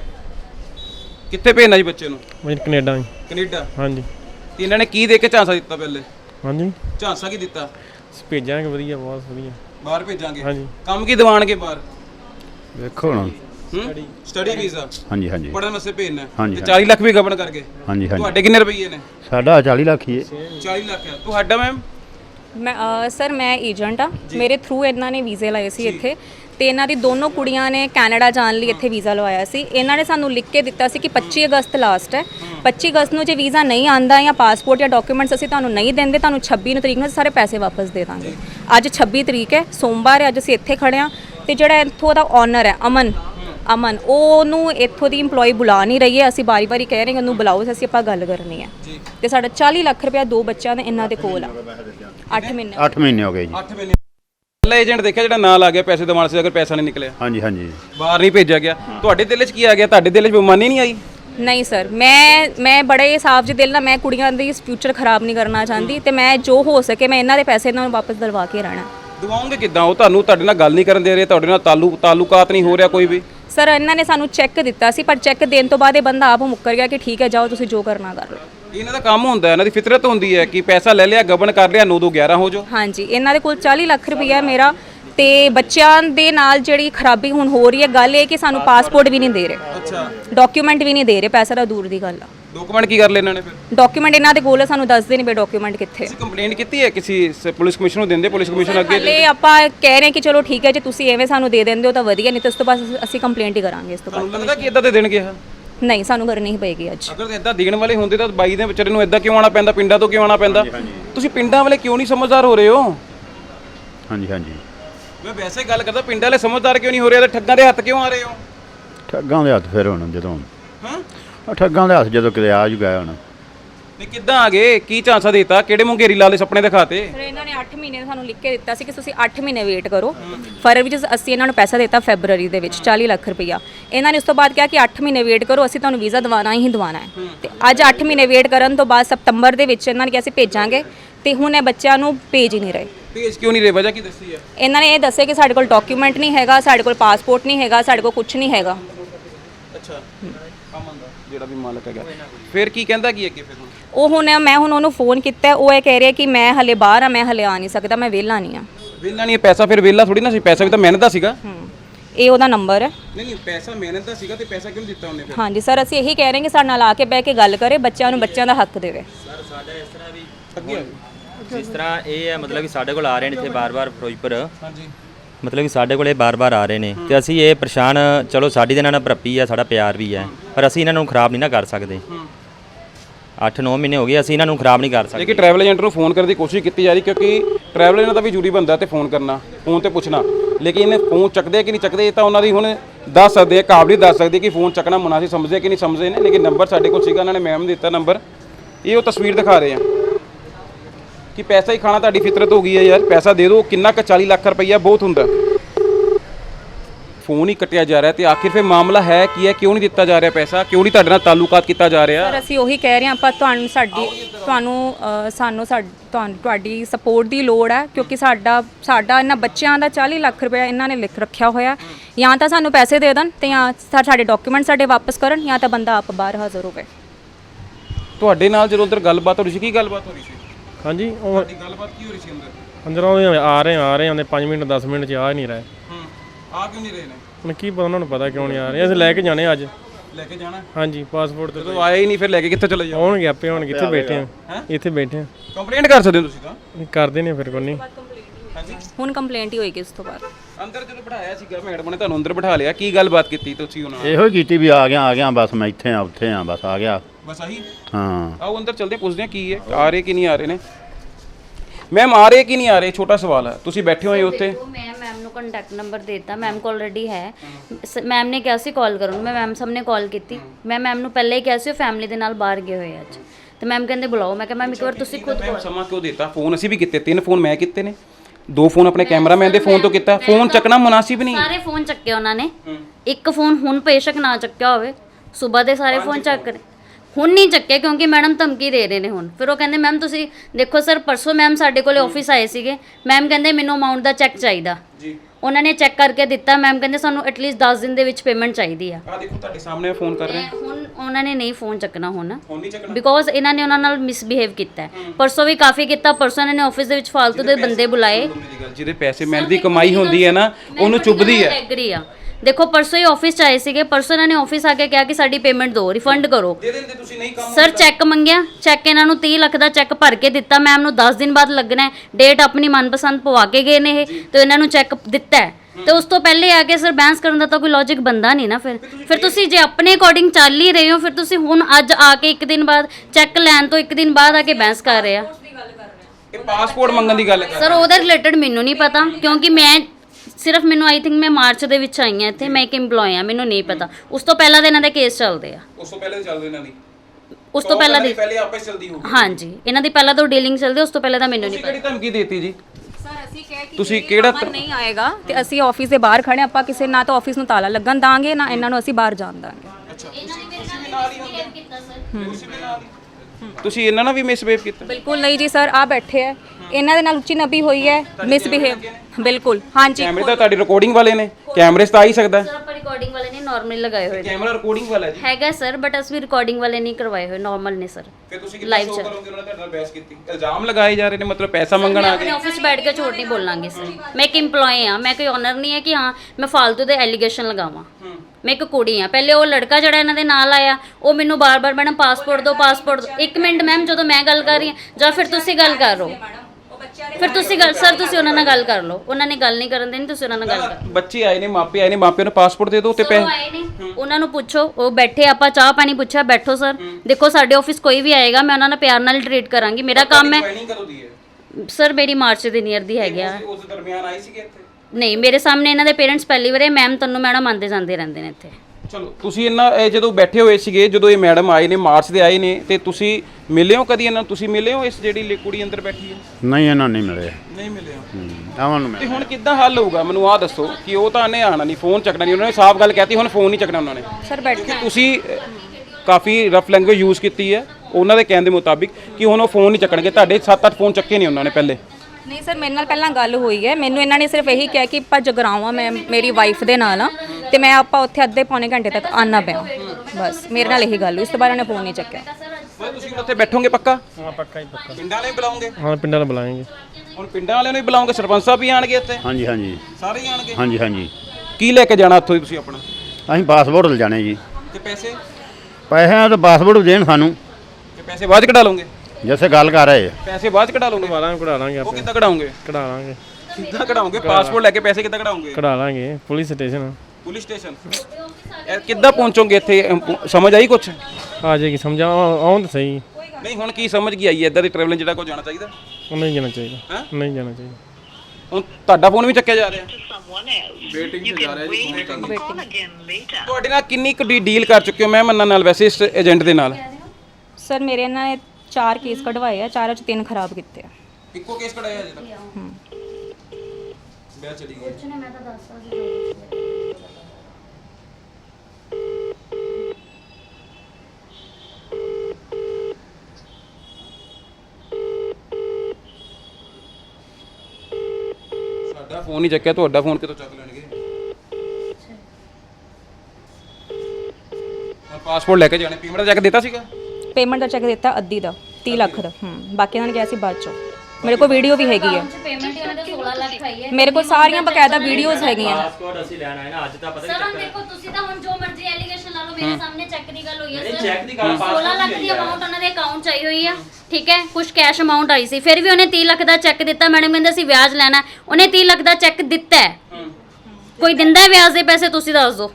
ਕਿੱਥੇ ਭੇਜਣਾ ਜੀ ਬੱਚੇ ਨੂੰ? ਮੈਂ ਕੈਨੇਡਾ ਹੀ। ਕੈਨੇਡਾ? ਹਾਂਜੀ। ਤੇ ਇਹਨਾਂ ਨੇ ਕੀ ਦੇ ਕੇ ਝਾਂਸਾ ਦਿੱਤਾ ਪਹਿਲੇ? ਹਾਂਜੀ। ਝਾਂਸਾ ਕੀ ਦਿੱਤਾ? ਭੇਜਾਂਗੇ ਵਧੀਆ ਬਹੁਤ ਵਧੀਆ। ਬਾਹਰ ਭੇਜਾਂਗੇ। ਹਾਂਜੀ। ਕੰਮ ਕੀ ਦਿਵਾਣਗੇ ਬਾਹਰ? ਵੇਖੋ ਹੁਣ। ਸਟੱਡੀ ਵੀਜ਼ਾ ਹਾਂਜੀ ਹਾਂਜੀ। ਪੜਨ ਵਾਸਤੇ ਭੇਜਣਾ। ਹੈ। ਹਾਂਜੀ, ਤੇ 40 ਲੱਖ ਵੀ ਗਵਨ ਕਰਕੇ ਹਾਂਜੀ ਹਾਂਜੀ। ਤੁਹਾਡੇ ਕਿੰਨੇ ਰੁਪਏ ਨੇ? ਸਾਡਾ 40 ਲੱਖ ਹੀ ਹੈ। 40 ਲੱਖ ਹੈ। ਤੁਹਾਡਾ ਮੈਮ? ਮੈਂ ਅ, ਸਰ ਮੈਂ ਏਜੰਟ ਆ ਮੇਰੇ ਥਰੂ ਇਹਨਾਂ ਨੇ ਵੀਜ਼ੇ ਲਾਏ ਸੀ ਇੱਥੇ। ਤੇ ਇਹਨਾਂ ਦੀ ਦੋਨੋਂ ਕੁੜੀਆਂ ਨੇ ਕੈਨੇਡਾ ਜਾਣ ਲਈ ਇੱਥੇ ਵੀਜ਼ਾ ਲਵਾਇਆ ਸੀ। ਇਹਨਾਂ ਨੇ ਸਾਨੂੰ ਲਿਖ ਕੇ ਦਿੱਤਾ ਸੀ ਕਿ 25 ਅਗਸਤ ਲਾਸਟ ਹੈ। 25 ਅਗਸਤ ਨੂੰ ਜੇ ਵੀਜ਼ਾ ਨਹੀਂ ਆਂਦਾ ਜਾਂ ਪਾਸਪੋਰਟ ਜਾਂ ਡਾਕੂਮੈਂਟਸ ਅਸੀਂ ਤੁਹਾਨੂੰ ਨਹੀਂ ਦਿੰਦੇ ਤੁਹਾਨੂੰ 26 ਨੂੰ ਤਰੀਕ ਨੂੰ ਸਾਰੇ ਪੈਸੇ ਵਾਪਸ ਦੇ ਦਾਂਗੇ। ਅੱਜ 26 ਤਰੀਕ ਹੈ ਸੋਮਵਾਰ ਹੈ ਅੱਜ ਅਸੀਂ ਇੱਥੇ ਖੜੇ ਆ ਤੇ ਜਿਹੜਾ ਇੱਥੋਂ ਦਾ ਓਨਰ ਹੈ ਅਮਨ ਅਮਨ ਉਹਨੂੰ ਇੱਥੋਂ ਦੀ EMPLOYE ਬੁਲਾ ਨਹੀਂ ਰਹੀ ਹੈ। ਅਸੀਂ ਬਾਰੀ-ਬਾਰੀ ਕਹਿ ਰਹੇ ਹਾਂ ਕਿ ਉਹਨੂੰ ਬੁਲਾਓ ਅਸੀਂ ਆਪਾਂ ਗੱਲ ਕਰਨੀ ਹੈ। ਤੇ ਸਾਡਾ 40 ਲੱਖ ਰੁਪਇਆ ਦੋ ਬੱਚਿਆਂ ਦੇ ਇਹਨਾਂ ਦੇ ਕੋਲ ਆ। 8 ਮਹੀਨੇ। 8 ਮਹੀਨੇ ਹੋ ਗਏ ਜੀ। 8 ਮਹੀਨੇ ਪਹਿਲਾ ਏਜੰਟ ਦੇਖਿਆ ਜਿਹੜਾ ਨਾਲ ਆ ਗਿਆ ਪੈਸੇ ਦਿਵਾਉਣ ਸੀ ਅਗਰ ਪੈਸਾ ਨਹੀਂ ਨਿਕਲਿਆ? ਹਾਂਜੀ ਹਾਂਜੀ। ਬਾਹਰ ਨਹੀਂ ਭੇਜਿਆ ਗਿਆ। ਤੁਹਾਡੇ ਦਿਲ 'ਚ ਕੀ ਆ ਗਿਆ? ਤੁਹਾਡੇ ਦਿਲ 'ਚ ਬੇਮਾਨੀ ਨਹੀਂ ਆਈ? ਨਹੀਂ ਸਰ ਮੈਂ ਮੈਂ ਬੜੇ ਸਾਫ਼ ਜਿਹੇ ਦਿਲ ਨਾਲ ਮੈਂ ਕੁੜੀਆਂ ਦੀ ਫਿਊਚਰ ਖਰਾਬ ਨਹੀਂ ਕਰਨਾ ਚਾਹੁੰਦੀ ਤੇ ਮੈਂ ਜੋ ਹੋ ਸਕੇ ਮੈਂ ਇਹਨਾਂ ਦੇ ਪੈਸੇ ਇਹਨਾਂ ਨੂੰ ਵਾਪਸ ਦਿਲਵਾ ਕੇ ਰਹਿਣਾ। ਦਿਵਾਉਂਗੇ ਕਿੱਦਾਂ? ਉਹ ਤੁਹਾਨੂੰ ਤੁਹਾਡੇ ਨਾਲ ਗੱਲ ਨਹੀਂ ਕਰਨ ਦੇ ਰਹੇ ਤੁਹਾਡੇ ਨਾਲ ਤਾਲੁਕ ਤਾਲੁਕਾਤ ਨਹੀਂ ਹੋ ਰਿਹਾ ਕੋਈ ਵੀ। ਸਰ ਇਹਨਾਂ ਨੇ ਸਾਨੂੰ ਚੈੱਕ ਦਿੱਤਾ ਸੀ ਪਰ ਚੈੱਕ ਦੇਣ ਤੋਂ ਬਾਅਦ ਇਹ ਬੰਦਾ ਆਪ ਮੁੱਕਰ ਗਿਆ ਕਿ ਠੀਕ ਹੈ ਜਾਓ ਤੁਸੀਂ ਜੋ ਕਰਨਾ ਕਰ ਲਓ। ਇਹਨਾਂ ਦਾ ਕੰਮ ਹੁੰਦਾ ਹੈ ਇਹਨਾਂ ਦੀ ਫਿਤਰਤ ਹੁੰਦੀ ਹੈ ਕਿ ਪੈਸਾ ਲੈ ਲਿਆ ਗਬਨ ਕਰ ਲਿਆ 9 ਤੋਂ 11 ਹੋ ਜਾਓ। ਹਾਂਜੀ ਇਹਨਾਂ ਦੇ ਕੋਲ 40 ਲੱਖ ਰੁਪਈਆ ਮੇਰਾ ਤੇ ਬੱਚਿਆਂ ਦੇ ਨਾਲ ਜਿਹੜੀ ਖਰਾਬੀ ਹੁਣ ਹੋ ਰਹੀ ਹੈ ਗੱਲ ਇਹ ਕਿ ਸਾਨੂੰ ਪਾਸਪੋਰਟ ਵੀ ਨਹੀਂ ਦੇ ਰਹੇ। ਅੱਛਾ। ਡਾਕੂਮੈਂਟ ਵੀ ਨਹੀਂ ਦੇ ਰਹੇ ਪੈਸਾ ਦਾ ਦੂਰ ਦੀ ਗੱਲ ਆ। ਡਾਕੂਮੈਂਟ ਕੀ ਕਰ ਲਏ ਇਹਨਾਂ ਨੇ ਫਿਰ? ਡਾਕੂਮੈਂਟ ਇਹਨਾਂ ਦੇ ਕੋਲ ਹੈ ਸਾਨੂੰ ਦੱਸਦੇ ਨਹੀਂ ਪਏ ਡਾਕੂਮੈਂਟ ਕਿੱਥੇ। ਤੁਸੀਂ ਕੰਪਲੇਂਟ ਕੀਤੀ ਹੈ ਕਿਸੇ ਸ- ਪੁਲਿਸ ਕਮਿਸ਼ਨ ਨੂੰ ਦਿੰਦੇ ਪੁਲਿਸ ਕਮਿਸ਼ਨ ਅੱਗੇ ਹਲੇ ਆਪਾਂ ਕਹਿ ਰਹੇ ਹਾਂ ਕਿ ਚਲੋ ਠੀਕ ਹੈ ਜੇ ਤੁਸੀਂ ਐਵੇਂ ਸਾਨੂੰ ਦੇ ਦਿੰਦੇ ਹੋ ਤਾਂ ਵਧੀਆ ਨਹੀਂ ਤਾਂ ਉਸ ਤੋਂ ਬਾਅਦ ਅਸੀਂ- ਅਸੀਂ ਕੰਪਲੇਂਟ ਹੀ ਕਰਾਂਗੇ ਇਸ ਤੋਂ ਬਾਅਦ। ਤੁਹਾਨੂੰ ਲੱਗਦਾ ਕਿ ਇਦਾਂ ਦੇ ਦੇਣਗੇ ਇਹ? ਨਹੀਂ ਸਾਨੂੰ ਕਰਨੀ ਹੀ ਪਏਗੀ ਅੱਜ। ਅਗਰ ਇਦਾਂ ਦੇਣ ਵਾਲੇ ਹੁੰਦੇ ਤਾਂ ਬਾਈ ਦੇ ਵਿਚਾਰੇ ਨੂੰ ਇਦਾਂ ਕਿਉਂ ਆਉਣਾ ਪੈਂਦਾ ਪਿੰਡਾਂ ਤੋਂ ਕਿਉਂ ਆਉਣਾ ਪੈਂਦਾ? ਤੁਸੀਂ ਪਿੰਡਾਂ ਵਾਲੇ ਕਿਉਂ ਨਹੀਂ ਸਮਝਦਾਰ ਹੋ ਰਹੇ ਹੋ? ਹਾਂਜੀ ਹਾਂਜੀ। ਮੈਂ ਵੈਸੇ ਗੱਲ ਕਰਦਾ ਪਿੰਡਾਂ ਵਾਲੇ ਸਮਝਦਾਰ ਕਿਉਂ ਨਹੀਂ ਹੋ ਰਹੇ? ਤੇ ਠੱਗਾਂ ਦੇ ਹੱਥ ਕਿਉਂ ਆ ਰਹੇ ਹੋ? ਠੱਗਾਂ ਦੇ ਹੱਥ ਫਿਰ ਹੁਣ ਜਦੋਂ ਹਾਂ? ਉਹ ਠੱਗਾਂ ਦੇ ਹੱਥ ਜਦੋਂ ਕਿਤੇ ਆ ਜੂ ਗਿਆ ਹੁਣ। ਨਹੀਂ ਕਿੱਦਾਂ ਆ ਗਏ? ਕੀ ਚਾਂਸਾ ਦੇਤਾ? ਕਿਹੜੇ ਮੁੰਗੇਰੀ ਲਾਲੇ ਸੁਪਨੇ ਦਿਖਾਤੇ? ਫਿਰ ਇਹਨਾਂ ਨੇ 8 ਮਹੀਨੇ ਸਾਨੂੰ ਲਿਖ ਕੇ ਦਿੱਤਾ ਸੀ ਕਿ ਤੁਸੀਂ 8 ਮਹੀਨੇ ਵੇਟ ਕਰੋ। ਫਰਵਰੀ ਵਿੱਚ ਅਸੀਂ ਇਹਨਾਂ ਨੂੰ ਪੈਸਾ ਦਿੱਤਾ ਫੈਬਰੂਰੀ ਦੇ ਵਿੱਚ 40 ਲੱਖ ਰੁਪਈਆ ਇਹਨਾਂ ਨੇ ਉਸ ਤੋਂ ਬਾਅਦ ਕਿਹਾ ਕਿ 8 ਮਹੀਨੇ ਵੇਟ ਕਰੋ ਅਸੀਂ ਤੁਹਾਨੂੰ ਵੀਜ਼ਾ ਦਿਵਾਣਾ ਹੀ ਦਿਵਾਣਾ ਹੈ। ਤੇ ਅੱਜ 8 ਮਹੀਨੇ ਵੇਟ ਕਰਨ ਤੋਂ ਬਾਅਦ ਸਤੰਬਰ ਦੇ ਵਿੱਚ ਇਹਨਾਂ ਨੇ ਕਿਹਾ ਅਸੀਂ ਭੇਜਾਂਗੇ। ਤੇ ਹੁਣ ਇਹ ਬੱਚਿਆਂ ਨੂੰ ਭੇਜ ਹੀ ਨਹੀਂ ਰਹੇ। ਭੇਜ ਕਿਉਂ ਨਹੀਂ ਰਹੇ? ਵਜ੍ਹਾ ਕੀ ਦੱਸੀ ਹੈ ਇਹਨਾਂ ਨੇ ਇਹ ਦੱਸਿਆ ਕਿ ਸਾਡੇ ਕੋਲ ਡਾਕੂਮੈਂਟ ਨਹੀਂ ਹੈਗਾ ਸਾਡੇ ਕੋਲ ਪਾਸਪੋਰਟ ਨਹੀਂ ਹੈਗਾ ਸਾਡੇ ਕੋਲ ਕੁਝ ਨਹੀਂ ਹੈਗਾ। ਅੱਛਾ। ਅਮਨ ਦਾ ਜਿਹੜਾ ਵੀ ਮਾਲਕ ਹੈਗਾ। ਫਿਰ ਕੀ ਕਹਿੰਦਾ ਕੀ ਅੱਗੇ ਫਿਰ ਹੁਣ? ਉਹ ਹੁਣ ਮੈਂ ਹੁਣ ਉਹਨੂੰ ਫੋਨ ਕੀਤਾ ਉਹ ਇਹ ਕਹਿ ਰਿਹਾ ਕਿ ਮੈਂ ਹਲੇ ਬਾਹਰ ਆ ਮੈਂ ਹਲੇ ਆ ਨਹੀਂ ਸਕਦਾ ਮੈਂ ਵਿਹਲਾ ਨਹੀਂ ਆ। ਵੇਲਾ ਨਹੀਂ ਪੈਸਾ ਫਿਰ ਵੇਲਾ ਥੋੜੀ ਨਾ ਸੀ ਪੈਸਾ ਵੀ ਤਾਂ ਮਿਹਨਤ ਦਾ ਸੀਗਾ। ਇਹ ਉਹਦਾ ਨੰਬਰ ਹੈ ਨਹੀਂ ਨਹੀਂ ਪੈਸਾ ਮਿਹਨਤ ਦਾ ਸੀਗਾ ਤੇ ਪੈਸਾ ਕਿਉਂ ਦਿੱਤਾ ਉਹਨੇ ਫਿਰ? ਹਾਂਜੀ ਸਰ ਅਸੀਂ ਇਹੀ ਕਹਿ ਰਹੇ ਹਾਂ ਕਿ ਸਾਡੇ ਨਾਲ ਆ ਕੇ ਬਹਿ ਕੇ ਗੱਲ ਕਰੇ ਬੱਚਿਆਂ ਨੂੰ ਬੱਚਿਆਂ ਦਾ ਹੱਕ ਦੇਵੇ। ਅੱਗੇ ਆ। ਜਾਓ। ਜਿਸ ਤਰ੍ਹਾਂ ਇਹ ਹੈ ਮਤਲਬ ਕਿ ਸਾਡੇ ਕੋਲ ਆ ਰਹੇ ਨੇ ਇੱਥੇ ਬਾਰ-ਬਾਰ ਫਿਰੋਜ਼ਪੁਰ। ਹਾਂਜੀ। ਮਤਲਬ ਕਿ ਸਾਡੇ ਕੋਲ ਇਹ ਬਾਰ-ਬਾਰ ਆ ਰਹੇ ਨੇ ਤੇ ਅਸੀਂ ਇਹ ਪਰੇਸ਼ਾਨ ਚਲੋ ਸਾਡੀ ਦੇ ਨਾਲ ਭਰਪੀ ਆ ਸਾਡਾ ਪਿਆਰ ਵੀ ਹੈ ਪਰ ਅਸੀਂ ਇਹਨਾਂ ਨੂੰ ਖਰਾਬ ਨਹੀਂ ਨਾ ਕਰ ਸਕਦੇ। 8-9 ਮਹੀਨੇ ਹੋ ਗਏ ਅਸੀਂ ਇਹਨਾਂ ਨੂੰ ਖਰਾਬ ਨਹੀਂ ਕਰ ਸਕਦੇ। ਲੇਕਿਨ ਟਰੈਵਲ ਏਜੰਟ ਨੂੰ ਫੋਨ ਕਰਨ ਦੀ ਕੋਸ਼ਿਸ਼ ਕੀਤੀ ਜਾ ਰਹੀ ਕਿਉਂਕਿ ਟਰੈਵਲ ਏਜੰਟ ਦਾ ਵੀ ਜ਼ਰੂਰੀ ਬੰਦਾ ਤੇ ਫੋਨ ਕਰਨਾ ਫੋਨ ਤੇ ਪੁੱਛਣਾ। ਲੇਕਿਨ ਫੋਨ ਚੱਕਦੇ ਕਿ ਨਹੀਂ ਚੱਕਦੇ ਇਹ ਤਾਂ ਉਹਨਾਂ ਦੀ ਹੁਣ ਦੱਸ ਸਕਦੇ ਆ ਕਾਬਲੀਅਤ ਦੱਸ ਸਕਦੇ ਕਿ ਫੋਨ ਚੱਕਣਾ ਮੁਨਾਸਿਬ ਸਮਝਦੇ ਕਿ ਨਹੀਂ ਸਮਝਦੇ ਨੇ ਲੇਕਿਨ ਨੰਬਰ ਸਾਡੇ ਕੋਲ ਸੀਗਾ ਉਹਨਾਂ ਨੇ ਮੈਮ ਦਿੱਤਾ ਨੰਬਰ ਇਹ ਉਹ ਤਸਵੀਰ ਦਿਖਾ ਰਹੇ ਆ। ਕਿ ਪੈਸਾ ਹੀ ਖਾਣਾ ਤੁਹਾਡੀ ਫਿਤਰਤ ਹੋ ਗਈ ਹੈ ਯਾਰ ਪੈਸਾ ਦੇ ਦਿਓ ਕਿੰਨਾ ਕੁ 40 ਲੱਖ ਰੁਪਈਆ ਬਹੁਤ ਹੁੰਦਾ। ਫੋਨ ਹੀ ਕੱਟਿਆ ਜਾ ਰਿਹਾ ਤੇ ਆਖਿਰ ਫਿਰ ਮਾਮਲਾ ਹੈ ਕੀ ਹੈ ਕਿਉਂ ਨਹੀਂ ਦਿੱਤਾ ਜਾ ਰਿਹਾ ਪੈਸਾ ਕਿਉਂ ਨਹੀਂ ਤੁਹਾਡੇ ਨਾਲ ਤਾਲੁਕਾਤ ਕੀਤਾ ਜਾ ਰਿਹਾ? ਸਰ ਅਸੀਂ ਉਹੀ ਕਹਿ ਰਹੇ ਹਾਂ ਆਪਾਂ ਤੁਹਾਨੂੰ ਸਾਡੀ ਤੁਹਾਨੂੰ ਅ, ਸਾਨੂੰ ਸਾਡ- ਤੁਹਾਨੂੰ ਤੁਹਾਡੀ ਸਪੋਰਟ ਦੀ ਲੋੜ ਹੈ ਕਿਉਂਕਿ ਸਾਡਾ ਸਾਡਾ ਇਹਨਾਂ ਬੱਚਿਆਂ ਦਾ 40 ਲੱਖ ਰੁਪਏ ਇਹਨਾਂ ਨੇ ਲਿਖ ਰੱਖਿਆ ਹੋਇਆ ਜਾਂ ਤਾਂ ਸਾਨੂੰ ਪੈਸੇ ਦੇ ਦੇਣ ਤੇ ਜਾਂ ਸਾ- ਸਾਡੇ ਡਾਕੂਮੈਂਟ ਸਾਡੇ ਵਾਪਸ ਕਰਨ ਜਾਂ ਤਾਂ ਬੰਦਾ ਆਪ ਬਾਹਰ ਹਾਜ਼ਰ ਹੋਵੇ। ਤੁਹਾਡੇ ਨਾਲ ਜਦੋਂ ਅੰਦਰ ਗੱਲਬਾਤ ਹੋ ਰਹੀ ਸੀ ਕੀ ਗੱਲਬਾਤ ਹੋ ਰਹੀ ਸੀ? ਹਾਂਜੀ ਉਹ ਤੁਹਾਡੀ ਗੱਲਬਾਤ ਕੀ ਹੋ ਰਹੀ ਸੀ ਅੰਦਰ? ਅੰਦਰੋਂ ਆ ਰਹੇ ਆ ਰਹੇ ਆਂਦੇ 5 ਮਿੰਟ 10 ਮਿੰਟ ਚ ਆ ਹੀ ਨਹੀਂ ਰਹੇ। ਹੂੰ ਆ ਕਿਉਂ ਨਹੀਂ ਰਹੇ ਨੇ? ਹੁਣ ਕੀ ਪਤਾ ਉਹਨਾਂ ਨੂੰ ਪਤਾ ਕਿਉਂ ਨਹੀਂ ਆ ਰਹੇ। ਅਸੀਂ ਲੈ ਕੇ ਜਾਣੇ ਅੱਜ। ਲੈ ਕੇ ਜਾਣਾ? ਹਾਂਜੀ ਪਾਸਪੋਰਟ ਤੇ ਜਦੋਂ ਆਏ ਹੀ ਨਹੀਂ ਫਿਰ ਲੈ ਕੇ ਕਿੱਥੇ ਚਲੇ ਜਾਓ? ਆਉਣਗੇ ਆਪੇ ਆਉਣਗੇ। ਇੱਥੇ ਬੈਠੇ ਆ ਇੱਥੇ ਬੈਠੇ ਆ ਕੰਪਲੇਂਟ ਕਰ ਸਕਦੇ ਹੋ ਤੁਸੀਂ ਤਾਂ? ਕਰਦੇ ਨੇ ਫਿਰ ਕੋਈ ਨਹੀਂ। ਹਾਂਜੀ? ਹੁਣ ਕੰਪਲੇਂਟ ਹੀ ਹੋਏਗੀ ਇਸ ਤੋਂ ਬਾਅਦ। ਅੰਦਰ ਜਦੋਂ ਬਿਠਾਇਆ ਸੀਗਾ ਮੈਡਮ ਨੇ ਤੁਹਾਨੂੰ ਅੰਦਰ ਬਿਠਾ ਲਿਆ। ਕੀ ਗੱਲਬਾਤ ਕੀਤੀ ਤੁਸੀਂ ਉਹਨਾਂ ਨਾਲ? ਇਹੋ ਹੀ ਕੀਤੀ ਵੀ ਆ ਗਿਆ ਆ ਗਿਆ ਬਸ ਮੈਂ ਇੱਥੇ ਆ ਉੱਥੇ ਆ ਬਸ ਆ ਗਿਆ। ਬਸ ਆਹੀ। ਹਾਂ। ਆਓ ਅੰਦਰ ਚਲਦੇ ਪੁੱਛਦੇ ਹਾਂ ਕੀ ਹੈ ਆ ਰਹੇ ਕਿ ਨਹੀਂ ਆ ਰਹੇ ਨੇ। ਮੈਮ ਆ ਰਹੇ ਕਿ ਨਹੀਂ ਆ ਰਹੇ? ਛੋਟਾ ਸਵਾਲ ਹੈ। ਤੁਸੀਂ ਬੈਠੇ ਹੋਏ ਹੋ ਉੱਥੇ। ਦੇਖੋ ਮੈਂ ਮੈਮ ਨੂੰ ਕੰਟੈਕਟ ਨੰਬਰ ਦਿੱਤਾ। ਮੈਮ ਕੋਲ ਆਲਰੇਡੀ ਹੈ। ਮੈਮ ਨੇ ਕਿਹਾ ਸੀ ਕਾਲ ਕਰਨ ਨੂੰ। ਮੈਂ ਮੈਮ ਸਾਹਮਣੇ ਕਾਲ ਕੀਤੀ। ਮੈਂ ਮੈਮ ਨੂੰ ਪਹਿਲੇ ਹੀ ਕਿਹਾ ਸੀ ਉਹ ਫੈਮਿਲੀ ਦੇ ਨਾਲ ਬਾਹਰ ਗਏ ਹੋਏ ਅੱਜ। ਤੇ ਮੈਮ ਕਹਿੰਦੇ ਬੁਲਾਓ। ਮੈਂ ਕਿਹਾ ਮੈਮ ਇੱਕ ਵਾਰ ਤੁਸੀਂ ਖੁਦ ਮੈਮ ਸਮਾਂ ਕਿਉਂ ਦਿੱਤਾ? ਫੋਨ ਅਸੀਂ ਵੀ ਕੀਤੇ ਤਿੰਨ ਫੋਨ ਮੈਂ ਕੀਤੇ ਨੇ। ਦੋ ਫੋਨ ਆਪਣੇ ਕੈਮਰਾਮੈਨ ਦੇ ਫੋਨ ਤੋਂ ਕੀਤਾ। ਫੋਨ ਚੱਕਣਾ ਮੁਨਾਸਿਬ ਨਹੀਂ। ਸਾਰੇ ਫੋਨ ਚੱਕੇ ਉਹਨਾਂ ਨੇ। ਇੱਕ ਫੋਨ ਹੁਣ ਬੇਸ਼ੱਕ ਨਾ ਚੱਕਿਆ ਹੋਵੇ। ਸਵੇਰ ਦੇ ਸਾਰੇ ਫੋਨ ਚੱਕ ਰਹੇ। ਹੁਣ ਨਹੀਂ ਚੱਕੇ ਕਿਉਂਕਿ ਮੈਡਮ ਧਮਕੀ ਦੇ ਰਹੇ ਨੇ ਹੁਣ। ਫਿਰ ਉਹ ਕਹਿੰਦੇ ਮੈਮ ਤੁਸੀਂ ਦੇਖੋ ਸਰ ਪਰਸੋਂ ਮੈਮ ਸਾਡੇ ਕੋਲੇ ਆਫਿਸ ਆਏ ਸੀਗੇ। ਮੈਮ ਕਹਿੰਦੇ ਮੈਨੂੰ ਅਮਾਉਂਟ ਦਾ ਚੈੱਕ ਚਾਹੀਦਾ। ਜੀ। ਉਹਨਾਂ ਨੇ ਚੈੱਕ ਕਰਕੇ ਦਿੱਤਾ। ਮੈਮ ਕਹਿੰਦੇ ਸਾਨੂੰ ਐਟਲੀਸਟ 10 ਦਿਨ ਦੇ ਵਿੱਚ ਪੇਮੈਂਟ ਚਾਹੀਦੀ ਆ। ਆ ਦੇਖੋ ਤੁਹਾਡੇ ਸਾਹਮਣੇ ਫੋਨ ਕਰ ਰਹੇ ਮੈਂ ਹੁਣ ਉਹਨਾਂ ਨੇ ਨਹੀਂ ਫੋਨ ਚੱਕਣਾ ਹੁਣ। ਫੋਨ ਨਹੀਂ ਚੱਕਣਾ? ਬਿਕੋਜ਼ ਇਹਨਾਂ ਨੇ ਉਹਨਾਂ ਨਾਲ ਮਿਸਬਿਹੇਵ ਕੀਤਾ। ਹੈ। ਪਰਸੋਂ ਵੀ ਕਾਫੀ ਕੀਤਾ ਪਰਸੋਂ ਇਹਨਾਂ ਨੇ ਆਫਿਸ ਦੇ ਵਿੱਚ ਫालतू ਦੇ ਬੰਦੇ ਬੁਲਾਏ। ਜਿਹਦੇ ਪੈਸੇ ਮਿਹਨਤ ਦੀ ਕਮਾਈ ਹੁੰਦੀ ਹੈ ਨਾ ਉਹਨੂੰ ਚੁੱਭਦੀ ਹੈ। ਐਗਰੀ ਆ। ਦੇਖੋ ਪਰਸੋਂ ਹੀ ਆਫਿਸ ਚ ਆਏ ਸੀਗੇ। ਪਰਸੋਂ ਇਹਨਾਂ ਨੇ ਆਫਿਸ ਆ ਕੇ ਕਿਹਾ ਕਿ ਸਾਡੀ ਪੇਮੈਂਟ ਦਿਓ ਰਿਫੰਡ ਕਰੋ। ਦੇ ਦਿੰਦੇ ਤੁਸੀਂ ਨਹੀਂ ਕੰਮ ਸਰ ਚੈੱਕ ਮੰਗਿਆ। ਚੈੱਕ ਇਹਨਾਂ ਨੂੰ 30 ਲੱਖ ਦਾ ਚੈੱਕ ਭਰ ਕੇ ਦਿੱਤਾ। ਮੈਮ ਨੂੰ 10 ਦਿਨ ਬਾਅਦ ਲੱਗਣਾ ਹੈ। ਡੇਟ ਆਪਣੀ ਮਨਪਸੰਦ ਪਵਾ ਕੇ ਗਏ ਨੇ ਇਹ ਤੇ ਇਹਨਾਂ ਨੂੰ ਚੈੱਕ ਦਿੱਤਾ ਹੈ। ਤੇ ਉਸ ਤੋਂ ਪਹਿਲੇ ਆ ਕੇ ਸਰ ਬੈਂਸ ਕਰਨ ਦਾ ਤਾਂ ਕੋਈ ਲੌਜੀਕ ਬੰਦਾ ਨਹੀਂ ਨਾ ਫਿਰ। ਫਿਰ ਤੁਸੀਂ ਜੇ ਆਪਣੇ ਅਕੋਰਡਿੰਗ ਚੱਲ ਹੀ ਰਹੇ ਹੋ ਫਿਰ ਤੁਸੀਂ ਹੁਣ ਅੱਜ ਆ ਕੇ ਇੱਕ ਦਿਨ ਬਾਅਦ ਚੈੱਕ ਲੈਣ ਤੋਂ ਇੱਕ ਦਿਨ ਬਾਅਦ ਆ ਕੇ ਬੈਂਸ ਕਰ ਰਹੇ ਆ। ਇਹ ਪਾਸਪੋਰਟ ਮੰਗਣ ਦੀ ਗੱਲ ਕਰ ਸਰ ਉਹਦੇ ਰਿਲੇਟਡ ਮੈਨੂੰ ਨਹੀਂ ਪਤਾ ਕਿਉਂਕਿ ਮੈਂ ਸਿਰਫ ਮੈਨੂੰ ਆਈ ਥਿੰਕ ਮੈਂ ਮਾਰਚ ਦੇ ਵਿੱਚ ਆਈ ਹਾਂ ਇੱਥੇ ਮੈਂ ਇੱਕ EMPLOYE ਆ ਮੈਨੂੰ ਨਹੀਂ ਪਤਾ। ਉਸ ਤੋਂ ਪਹਿਲਾਂ ਦੇ ਇਹਨਾਂ ਦੇ ਕੇਸ ਚੱਲਦੇ ਆ। ਉਸ ਤੋਂ ਪਹਿਲੇ ਚੱਲਦੇ ਇਹਨਾਂ ਦੀ। ਉਸ ਤੋਂ ਪਹਿਲਾਂ ਦੀ ਪਹਿਲੇ ਆਪੇ ਚੱਲਦੀ ਹੋਊ ਹਾਂਜੀ ਇਹਨਾਂ ਦੀ ਪਹਿਲਾਂ ਤੋਂ ਡੀਲਿੰਗ ਚੱਲਦੀ ਉਸ ਤੋਂ ਪਹਿਲਾਂ ਦਾ ਮੈਨੂੰ ਨਹੀਂ ਤੁਸੀਂ ਕਿਹੜੀ ਧਮਕੀ ਦੇਤੀ ਜੀ? ਸਰ ਅਸੀਂ ਕਹਿ ਕਿ ਤੁਸੀਂ ਕਿਹੜਾ ਅਮਨ ਨਹੀਂ ਆਏਗਾ ਤੇ ਅਸੀਂ ਆਫਿਸ ਦੇ ਬਾਹਰ ਖੜੇ ਆਪਾਂ ਕਿਸੇ ਨਾ ਤਾਂ ਆਫਿਸ ਨੂੰ ਤਾਲਾ ਲੱਗਣ ਦਾਂਗੇ ਨਾ ਇਹਨਾਂ ਨੂੰ ਅਸੀਂ ਬਾਹਰ ਜਾਣ ਦਾਂਗੇ। ਤੁਸੀਂ ਇਹਨਾਂ ਨਾਲ ਵੀ ਮਿਸਬੀਹੇਵ ਕੀਤਾ? ਬਿਲਕੁਲ ਨਹੀਂ ਜੀ ਸਰ ਆ ਬੈਠੇ ਹੈ ਇਹਨਾਂ ਦੇ ਨਾਲ ਉੱਚੀ ਨਬੀ ਹੋਈ ਹੈ ਮਿਸਬਿਹੇਵ ਬਿਲਕੁਲ ਹਾਂਜੀ। ਕੈਮਰੇ ਤਾਂ ਤੁਹਾਡੀ ਰਿਕਾਰਡਿੰਗ ਵਾਲੇ ਨੇ ਕੈਮਰੇ 'ਚ ਤਾਂ ਆ ਹੀ ਸਕਦਾ। ਸਰ ਆਪਾਂ ਰਿਕਾਰਡਿੰਗ ਵਾਲੇ ਨਹੀਂ ਨਾਰਮਲੀ ਲਗਾਏ ਹੋਏ ਨੇ। ਕੈਮਰਾ ਰਿਕਾਰਡਿੰਗ ਵਾਲਾ ਹੈ ਜੀ। ਹੈਗਾ ਸਰ ਬਟ ਅਸੀਂ ਰਿਕਾਰਡਿੰਗ ਵਾਲੇ ਨਹੀਂ ਕਰਵਾਏ ਹੋਏ ਨਾਰਮਲ ਨੇ ਸਰ। ਫਿਰ ਤੁਸੀਂ ਕਿੱਥੇ ਲਾਈਵ ਸ਼ੋ ਚ ਕਰੋਗੇ ਉਹਨਾਂ ਨੇ ਤੁਹਾਡੇ ਨਾਲ ਬਹਿਸ ਕੀਤੀ? ਇਲਜ਼ਾਮ ਲਗਾਏ ਜਾ ਰਹੇ ਨੇ ਮਤਲਬ ਪੈਸਾ ਮੰਗਣ ਆ ਆਪਣੇ ਗਏ। ਆਫਿਸ ਬੈਠ ਕੇ ਝੂਠ ਨਹੀਂ ਬੋਲਾਂਗੇ ਸਰ। ਮੈਂ ਇੱਕ EMPLOYE ਆ ਮੈਂ ਕੋਈ ਓਨਰ ਨਹੀਂ ਹੈ ਕਿ ਹਾਂ ਮੈਂ ਫालतू ਦੇ ਐਲੀਗੇਸ਼ਨ ਲਗਾਵਾਂ। ਮੈਂ ਇੱਕ ਕੁੜੀ ਆ ਪਹਿਲੇ ਉਹ ਲੜਕਾ ਜਿਹੜਾ ਇਹਨਾਂ ਦੇ ਨਾਲ ਆਇਆ ਉਹ ਮੈਨੂੰ ਬਾਰ-ਬਾਰ ਮੈਡਮ ਪਾਸਪੋਰਟ ਦਿਓ ਪਾਸਪੋਰਟ ਦਿਓ ਇੱਕ ਮਿੰਟ ਮੈਮ ਜਦੋਂ ਮੈਂ ਗੱਲ ਕਰ ਰਹੀ ਹਾਂ ਜਾਂ ਫਿਰ ਤੁਸੀਂ ਗੱਲ ਕਰ ਰਹੋ ਫਿਰ ਤੁਸੀਂ ਗੱਲ ਸਰ ਤੁਸੀਂ ਉਹਨਾਂ ਨਾਲ ਗੱਲ ਕਰ ਲਓ। ਉਹਨਾਂ ਨੇ ਗੱਲ ਨਹੀਂ ਕਰਨ ਦੇਣੀ ਤੁਸੀਂ ਉਹਨਾਂ ਨਾਲ ਗੱਲ ਕਰੋ ਬੱਚੇ ਆਏ ਨੇ ਮਾਪੇ ਆਏ ਨੇ ਮਾਪਿਆਂ ਨੂੰ ਪਾਸਪੋਰਟ ਦੇ ਦਿਓ ਤੇ ਉਹ ਪੈਸੇ ਆਏ ਨੇ। ਉਹਨਾਂ ਨੂੰ ਪੁੱਛੋ ਉਹ ਬੈਠੇ ਆਪਾਂ ਚਾਹ ਪਾਣੀ ਪੁੱਛਿਆ ਬੈਠੋ ਸਰ। ਦੇਖੋ ਸਾਡੇ ਆਫਿਸ ਕੋਈ ਵੀ ਆਏਗਾ ਮੈਂ ਉਹਨਾਂ ਨਾਲ ਪਿਆਰ ਨਾਲ ਟ੍ਰੀਟ ਕਰਾਂਗੀ। ਮੇਰਾ ਕੰਮ ਹੈ ਜੁਆਇਨਿੰਗ ਕਦੋਂ ਦੀ ਹੈ? ਸਰ ਮੇਰੀ ਮਾਰਚ ਦੇ ਨੀਅਰ ਦੀ ਹੈਗੀ ਆ। ਉਸ ਦਰਮਿਆਨ ਆਈ ਸੀਗੇ ਇੱਥੇ? ਨਹੀਂ ਮੇਰੇ ਸਾਹਮਣੇ ਇਹਨਾਂ ਦੇ ਪੇਰੈਂਟਸ ਪਹਿਲੀ ਵਾਰ ਮੈਮ ਤੈਨੂੰ ਮੈਡਮ ਆਂਦੇ ਜਾਂਦੇ ਰਹਿੰਦੇ ਨੇ ਇੱਥੇ। ਚਲੋ ਤੁਸੀਂ ਇਹਨਾਂ ਇਹ ਜਦੋਂ ਬੈਠੇ ਹੋਏ ਸੀਗੇ ਜਦੋਂ ਇਹ ਮੈਡਮ ਆਏ ਨੇ ਮਾਰਚ ਦੇ ਆਏ ਨੇ ਤੇ ਤੁਸੀਂ ਮਿਲੇ ਹੋ ਕਦੀ ਇਹਨਾਂ ਨੂੰ? ਤੁਸੀਂ ਮਿਲੇ ਹੋ ਇਸ ਜਿਹੜੀ ਲੇ- ਕੁੜੀ ਅੰਦਰ ਬੈਠੀ ਹੈ? ਨਹੀਂ ਇਹਨਾਂ ਨੂੰ ਨਹੀਂ ਮਿਲੇ। ਨਹੀਂ ਮਿਲੇ ਹੋ। ਆਵਾਂ ਨੂੰ ਤੇ ਮਿਲੇ ਹੁਣ ਕਿੱਦਾਂ ਹੱਲ ਹੋਊਗਾ? ਮੈਨੂੰ ਆਹ ਦੱਸੋ ਕਿ ਉਹ ਤਾਂ ਨੇ ਆਣਾ ਨਹੀਂ ਫੋਨ ਚੱਕਣਾ ਨਹੀਂ ਉਹਨਾਂ ਨੇ ਸਾਫ਼ ਗੱਲ ਕਹਿਤੀ ਹੁਣ ਫੋਨ ਨਹੀਂ ਚੱਕਣਾ ਉਹਨਾਂ ਨੇ। ਸਰ ਬੈਠੇ ਕਿਉਂਕਿ ਤੁਸੀਂ ਕਾਫੀ ਰਫ ਲੈਂਗੁਏਜ ਯੂਜ਼ ਕੀਤੀ ਹੈ ਉਹਨਾਂ ਦੇ ਕਹਿਣ ਦੇ ਮੁਤਾਬਿਕ ਕਿ ਹੁਣ ਉਹ ਫੋਨ ਨਹੀਂ ਚੱਕਣਗੇ। ਤੁਹਾਡੇ 7-8 ਫੋਨ ਚੱਕੇ ਨਹੀਂ ਉਹਨਾਂ ਨੇ ਪਹਿਲੇ। ਨਹੀਂ ਸਰ ਮੇਰੇ ਨਾਲ ਪਹਿਲਾਂ ਗੱਲ ਹੋਈ ਹੈ। ਮੈਨੂੰ ਇਹਨਾਂ ਨੇ ਸਿਰਫ ਇਹੀ ਕਿਹਾ ਕਿ ਆਪਾਂ ਜਗਰਾਵਾਂ ਮੈਂ ਮੇਰੀ ਵਾਈਫ ਦੇ ਨਾਲ ਆ। ਤੇ ਮੈਂ ਆਪਾਂ ਉੱਥੇ ਅੱਧੇ ਪੌਣੇ ਘੰਟੇ ਤੱਕ ਆਨਾ ਪਿਆ। ਬਸ ਮੇਰੇ ਨਾਲ ਇਹੀ ਗੱਲ ਹੋਈ ਇਸ ਤੋਂ ਬਾਅਦ ਉਹਨੇ ਫੋਨ ਨਹੀਂ ਚੱਕਿਆ। ਓਏ ਤੁਸੀਂ ਉੱਥੇ ਬੈਠੋਗੇ ਪੱਕਾ? ਹਾਂ ਪੱਕਾ ਹੀ ਪੱਕਾ। ਪਿੰਡਾਂ ਵਾਲੇ ਬੁਲਾਉਂਗੇ? ਹਾਂ ਪਿੰਡਾਂ ਨੂੰ ਬੁਲਾਏਂਗੇ। ਹੁਣ ਪਿੰਡਾਂ ਵਾਲਿਆਂ ਨੂੰ ਵੀ ਬੁਲਾਉਂਗੇ ਸਰਪੰਚ ਸਾਹਿਬ ਵੀ ਆਣਗੇ ਇੱਥੇ? ਹਾਂਜੀ ਹਾਂਜੀ। ਸਾਰੇ ਹੀ ਆਣਗੇ ਹਾਂਜੀ ਹਾਂਜੀ। ਕੀ ਲੈ ਕੇ ਜਾਣਾ ਉੱਥੋਂ ਦੀ ਤੁਸੀਂ ਆਪਣਾ? ਅਸੀਂ ਪਾਸਪੋਰਟ ਲਿਜਾਣੇ ਜੀ। ਤੇ ਪੈਸੇ? ਪੈਸਿਆਂ ਦਾ ਪਾਸਪੋਰਟ ਦੇਣ ਸਾਨੂੰ। ਤੇ ਪੈਸੇ ਬਾਅਦ ਚ ਕਢਾ ਲਓਗੇ? ਜਿਵੇਂ ਗੱਲ ਕਰ ਰਹੇ ਆ। ਪੈਸੇ ਬਾਅਦ ਚ ਕਢਾ ਲਓਗੇ? ਕਢਾ ਲਾਂਗੇ ਕਢਾ ਲਾਂਗੇ ਉਹ ਆਪੇ। ਕਿੱਦਾਂ ਕਢਾਉਂਗੇ ਕਢਾ ਲਾਂਗੇ। ਕਿੱਦਾਂ ਕਢਾਉਂਗੇ ਪਾਸਪੋਰਟ ਲੈ ਕੇ ਪੈਸੇ ਕਿੱਦਾਂ ਕਢਾਉਂਗੇ ਕਢਾ ਲਾਂਗੇ ਪੁਲਿਸ ਸਟੇਸ਼ਨ। Police station? ਇਹ ਕਿੱਦਾਂ ਪਹੁੰਚੋਗੇ ਇੱਥੇ? ਅਮ, ਸਮਝ ਆਈ ਕੁਛ? ਆ ਜਾਏਗੀ ਸਮਝਾ ਆਉਂ ਤਾਂ ਸਹੀ। ਨਹੀਂ ਹੁਣ ਕੀ ਸਮਝ ਗਈ ਆਈ? ਇਦਾਂ ਦੀ ਟਰੈਵਲ ਜਿਹੜਾ ਕੋ ਜਾਣਾ ਚਾਹੀਦਾ? ਉਹ ਨਹੀਂ ਜਾਣਾ ਚਾਹੀਦਾ। ਹੈਂ? ਨਹੀਂ ਜਾਣਾ ਚਾਹੀਦਾ। ਹੁਣ ਤੁਹਾਡਾ ਫੋਨ ਵੀ ਚੱਕਿਆ ਜਾ ਰਿਹਾ। Someone else. ਵੇਟਿੰਗ You ਤੇ ਜਾ can ਰਿਹਾ ਜੀ wait and call again later. ਤੁਹਾਡੇ ਨਾਲ ਕਿੰਨੀ ਕੁ ਡੀਲ ਕਰ ਚੁੱਕੇ ਹੋ? ਮੈਂ ਮੰਨਣ ਨਾਲ ਵੈਸੇ ਇਸ ਏਜੰਟ ਦੇ ਨਾਲ। ਸਰ ਮੇਰੇ ਇਹਨਾਂ ਨੇ ਚਾਰ ਕੇਸ ਕਢਵਾਏ ਆ ਚਾਰਾਂ ਚ ਤਿੰਨ ਖਰਾਬ ਕੀਤੇ ਆ। ਇੱਕੋ ਕੇਸ ਕਢਾਇਆ ਅਜੇ ਤੱਕ? ਬਿਆ ਚਲੀ ਗਈ ਕੁਛ ਨਹੀਂ ਮੈਂ ਤਾਂ ਦੱਸਦਾ ਸੀ ਸਾਡਾ ਫੋਨ ਨਹੀਂ ਚੱਕਿਆ ਤੁਹਾਡਾ ਫੋਨ ਕਿਤੋਂ ਚੱਕ ਲੈਣਗੇ? ਪਾਸਪੋਰਟ ਲੈ ਕੇ ਜਾਣੇ ਪੇਮੈਂਟ ਦਾ ਚੈੱਕ ਦਿੱਤਾ ਸੀਗਾ? ਪੇਮੈਂਟ ਦਾ ਚੈੱਕ ਦਿੱਤਾ ਅੱਧੀ ਦਾ 30 ਲੱਖ ਦਾ ਹੂੰ ਬਾਕੀ ਇਹਨਾਂ ਨੇ ਕਿਹਾ ਸੀ ਬਾਅਦ ਚੋਂ। ਮੇਰੇ ਕੋਲ ਵੀਡੀਓ ਵੀ ਹੈਗੀ ਹੈ ਪੇਮੈਂਟ ਉਹਨਾਂ ਦੇ 16 ਲੱਖ ਆਈ ਹੈ। ਮੇਰੇ ਕੋਲ ਸਾਰੀਆਂ ਬਕਾਇਦਾ ਵੀਡੀਓਜ਼ ਹੈਗੀਆਂ। ਪਾਸਪੋਰਟ ਅਸੀਂ ਲੈਣ ਆਏ ਨਾ ਅੱਜ ਤਾਂ ਪਤਾ ਸਰ ਹੁਣ ਦੇਖੋ ਤੁਸੀਂ ਤਾਂ ਹੁਣ ਜੋ ਮਰਜ਼ੀ ਐਲੀਗੇਸ਼ਨ ਲਾ ਲਓ ਮੇਰੇ ਸਾਹਮਣੇ ਚੈੱਕ ਦੀ ਗੱਲ ਹੋਈ ਹੈ ਨਹੀਂ ਸਰ। ਚੈੱਕ ਦੀ ਗੱਲ 16 ਲੱਖ ਦੀ ਅਮਾਉਂਟ ਉਹਨਾਂ ਦੇ ਅਕਾਊਂਟ 'ਚ ਆਈ ਹੋਈ ਆ। ਠੀਕ ਹੈ? ਕੁਝ ਕੈਸ਼ ਅਮਾਉਂਟ ਆਈ ਸੀ। ਫਿਰ ਵੀ ਉਹਨੇ 30 ਲੱਖ ਦਾ ਚੈੱਕ ਦਿੱਤਾ। ਮੈਡਮ ਕਹਿੰਦੇ ਸੀ ਵਿਆਜ ਲੈਣਾ। ਉਹਨੇ 30 ਲੱਖ ਦਾ ਚੈੱਕ ਦਿੱਤਾ ਹੈ। ਕੋਈ ਦਿੰਦਾ ਹੈ ਵਿਆਜ ਦੇ ਪੈਸੇ? ਤੁਸੀਂ ਦੱਸ ਦਿਓ।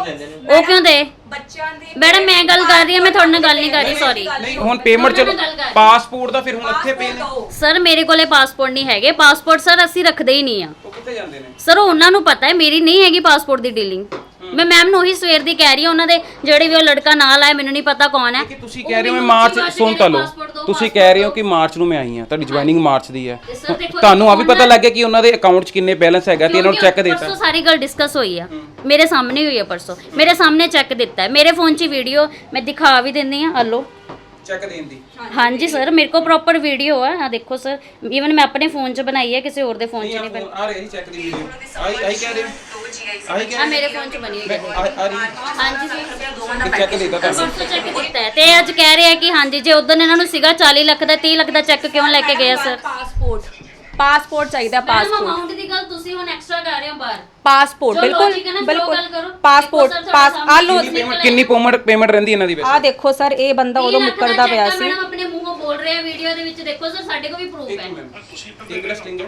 ਉਹ ਕਿਉਂ ਦੇ? ਬੱਚਿਆਂ ਦੇ ਮੈਡਮ ਮੈਂ ਗੱਲ ਕਰ ਰਹੀ ਹਾਂ ਮੈਂ ਤੁਹਾਡੇ ਨਾਲ ਗੱਲ ਨਹੀਂ ਕਰ ਰਹੀ ਸੌਰੀ ਨਹੀਂ ਹੁਣ ਪੇਮੈਂਟ ਚਲੋ। ਪਾਸਪੋਰਟ ਦਾ ਫਿਰ ਹੁਣ ਇੱਥੇ ਪੇ ਨੇ ਸਰ ਮੇਰੇ ਕੋਲੇ ਪਾਸਪੋਰਟ ਨਹੀਂ ਹੈਗੇ। ਪਾਸਪੋਰਟ ਸਰ ਅਸੀਂ ਰੱਖਦੇ ਹੀ ਨਹੀਂ ਆ। ਉਹ ਕਿੱਥੇ ਜਾਂਦੇ ਨੇ? ਸਰ ਉਹ ਉਹਨਾਂ ਨੂੰ ਪਤਾ ਹੈ ਮੇਰੀ ਨਹੀਂ ਹੈਗੀ ਪਾਸਪੋਰਟ ਦੀ ਡੀਲਿੰਗ ਮੈਂ ਮੈਮ ਨੂੰ ਉਹੀ ਸਵੇਰ ਦੀ ਕਹਿ ਰਹੀ ਹਾਂ ਉਹਨਾਂ ਦੇ ਜਿਹੜੇ ਵੀ ਉਹ ਲੜਕਾ ਨਾਲ ਆਇਆ ਮੈਨੂੰ ਨਹੀਂ ਪਤਾ ਕੌਣ ਹੈ। ਕਿ ਤੁਸੀਂ ਕਹਿ ਰਹੇ ਹੋ ਮੈਂ ਮਾਰਚ ਸੁਣ ਤਾਂ ਲਓ। ਤੁਸੀਂ ਕਹਿ ਰਹੇ ਹੋ ਕਿ ਮਾਰਚ ਨੂੰ ਮੈਂ ਆਈ ਹਾਂ ਤੁਹਾਡੀ ਜੁਆਇਨਿੰਗ ਮਾਰਚ ਦੀ ਹੈ। ਸਰ ਤੁਹਾਨੂੰ ਆ ਵੀ ਪਤਾ ਲੱਗ ਗਿਆ ਕਿ ਉਹਨਾਂ ਦੇ ਅਕਾਊਂਟ 'ਚ ਕਿੰਨੇ ਬੈਲੈਂਸ ਹੈਗਾ ਤੇ ਇਹਨਾਂ ਨੂੰ ਚੈੱਕ ਦੇਤਾ। ਪਰਸੋਂ ਸਾਰੀ ਗੱਲ ਡਿਸਕਸ ਹੋਈ ਆ। ਮੇਰੇ ਸਾਹਮਣੇ ਹੋਈ ਆ ਪਰਸੋਂ। ਮੇਰੇ ਸਾਹਮਣੇ ਚੈੱਕ ਦਿੱਤਾ ਹੈ। ਮੇਰੇ ਫੋਨ 'ਚ ਵੀਡੀਓ ਮੈਂ ਦਿਖਾ ਵੀ ਦਿੰਦੀ ਆ ਹਲੋ। ਚੈੱਕ ਦੇਣ ਦੀ। ਹਾਂਜੀ ਸਰ ਮੇਰੇ ਕੋਲ ਪ੍ਰੋਪਰ ਵੀਡੀਓ ਆ। ਆ ਦੇਖੋ ਸਰ ਈਵਨ ਮੈਂ ਆਪਣੇ ਫੋਨ 'ਚ ਬਣਾਈ ਹੈ ਕਿਸੇ ਹੋਰ ਦੇ ਫੋਨ 'ਚ ਨਹੀਂ ਬਣਾਈ ਆ ਰਹੀ ਚੈੱਕ ਦੀ ਵੀਡੀਓ ਆਈ ਆਈ ਕਹਿ ਰਹੇ ਹੋ। ਆਈ ਕਹਿ ਆ ਮੇਰੇ ਫੋਨ 'ਚ ਬਣੀ ਹੋਈ ਹੈ ਆ ਆ ਰਹੀ। ਹਾਂਜੀ ਸਰ ਚੈੱਕ ਦੇਤਾ ਤੁਹਾਨੂੰ। ਪਰਸੋਂ ਚੈੱਕ ਦਿੱਤਾ ਹੈ। ਤੇ ਅੱਜ ਕਹਿ ਰਹੇ ਆ ਕਿ ਹਾਂਜੀ ਜੇ ਉਦੋਂ ਇਹਨਾਂ ਨੂੰ ਸੀਗਾ 40 ਲੱਖ ਦਾ 30 ਲੱਖ ਦਾ ਚੈੱਕ ਕਿਉਂ ਲੈ ਕੇ ਗਏ ਆ ਸਰ ਪਾਸਪੋਰਟ ਪਾਸਪੋਰਟ ਚਾਹੀਦਾ ਮੈਡਮ ਪਾਸਪੋਰਟ ਅਮਾਉਂਟ ਦੀ ਗੱਲ ਤੁਸੀਂ ਹੁਣ ਐਕਸਟਰਾ ਕਰ ਰਹੇ ਹੋ ਬਾਹਰ। ਪਾਸਪੋਰਟ ਜੋ ਬਿਲਕੁਲ logic ਹੈ ਨਾ, ਜੋ ਬਿਲਕੁਲ। ਗੱਲ ਕਰੋ। ਪਾਸਪੋਰਟ ਦੇਖੋ sir, ਪਾਸ ਤੁਹਾਡੇ ਆ ਲੋ ਸਾਹਮਣੇ ਪੇਮੈਂਟ ਕਿੰਨੀ ਪੇਮੈਂਟ ਪੇਮੈਂਟ ਰਹਿੰਦੀ ਇਹਨਾਂ ਦੀ ਵੈਸੇ? ਆ ਦੇਖੋ ਸਰ ਇਹ ਬੰਦਾ ਉਦੋਂ ਮੁੱਕਰਦਾ ਪਿਆ ਸੀ। ਮੈਡਮ ਆਪਣੇ ਮੂੰਹੋਂ ਬੋਲ ਰਹੇ ਆ ਵੀਡੀਓ ਦੇ ਵਿੱਚ ਦੇਖੋ ਸਰ ਸਾਡੇ ਕੋਲ ਵੀ ਪ੍ਰੂਫ ਹੈ। ਇੰਟਰਸਟਿੰਗ ਹੈ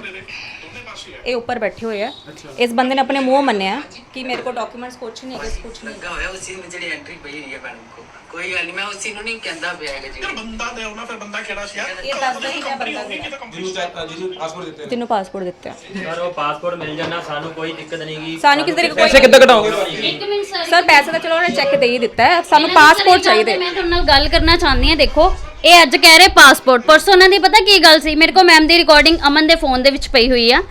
ਇਹ ਉੱਪਰ ਬੈਠੇ ਹੋਏ ਆ। ਇਸ ਬੰਦੇ ਨੇ ਆਪਣੇ ਮੂੰਹ ਮੰਨਿਆ ਕਿ ਮੇਰੇ ਕੋਲ ਡਾਕੂਮੈਂਟਸ ਕੁਝ ਨਹੀਂ ਹੈਗੇ ਕੁਝ ਨਹੀਂ। ਲੱਗਾ ਹੋਇਆ ਉਸੇ ਨੂੰ ਜਿਹੜੀ ਐਂਟਰੀ ਪਈ ਹੋਈ ਹੈ ਮੈਡਮ ਕੋ ਕੋਈ ਗੱਲ ਨਹੀਂ ਮੈਂ ਉਸੇ ਨੂੰ ਨਹੀਂ ਕਹਿੰਦਾ ਪਿਆ ਹੈਗਾ ਜੀ। ਬੰਦਾ ਤੇ ਉਹਨਾਂ ਫਿਰ ਬੰਦਾ ਕਿਹੜਾ ਸੀ ਇਹ ਦੱਸਦਾ ਹੀ ਹੈ ਬੰਦਾ ਕਿਹੜਾ ਜਿਹਨੂੰ ਚੈੱਕ ਜਿਹਨੂੰ ਪਾਸਪੋਰਟ ਦਿੱਤੇ ਤੈਨੂੰ ਪਾਸਪੋਰਟ ਦਿੱਤਾ ਸਰ ਉਹ ਪਾਸਪੋਰਟ ਮਿਲ ਜਾਣਾ ਸਾਨੂੰ ਕੋਈ ਦਿੱਕਤ ਨਹੀਂ ਗੀ। ਸਾਨੂੰ ਕਿਸੇ ਤਰੀਕੇ ਪੈਸੇ ਕਿੱਦਾਂ ਕਢਾਓਗੇ ਇੱਕ ਮਿੰਟ ਸਰ ਸਰ ਪੈਸੇ ਤਾਂ ਚਲੋ ਉਹਨੇ ਚੈੱਕ ਦੇ ਹੀ ਦਿੱਤਾ ਹੈ। ਸਾਨੂੰ ਪਾਸਪੋਰਟ ਚਾਹੀਦੇ। ਮੈਂ ਤੁਹਾਡੇ ਨਾਲ ਗੱਲ ਕਰਨਾ ਚਾਹੁੰਦੀ ਹਾਂ ਦੇਖੋ ਇਹ ਅੱਜ ਕਹਿ ਰਹੇ ਪਾਸਪੋਰਟ ਪਰਸੋਂ ਉਹਨਾਂ ਦੀ ਪਤਾ ਕੀ ਗੱਲ ਸੀ? ਮੇਰੇ ਕੋਲ ਮੈਮ ਦੀ ਰਿਕਾਰਡਿੰਗ ਅਮਨ ਦੇ ਫੋਨ ਦੇ ਵਿੱਚ ਪਈ ਹੋਈ ਆ।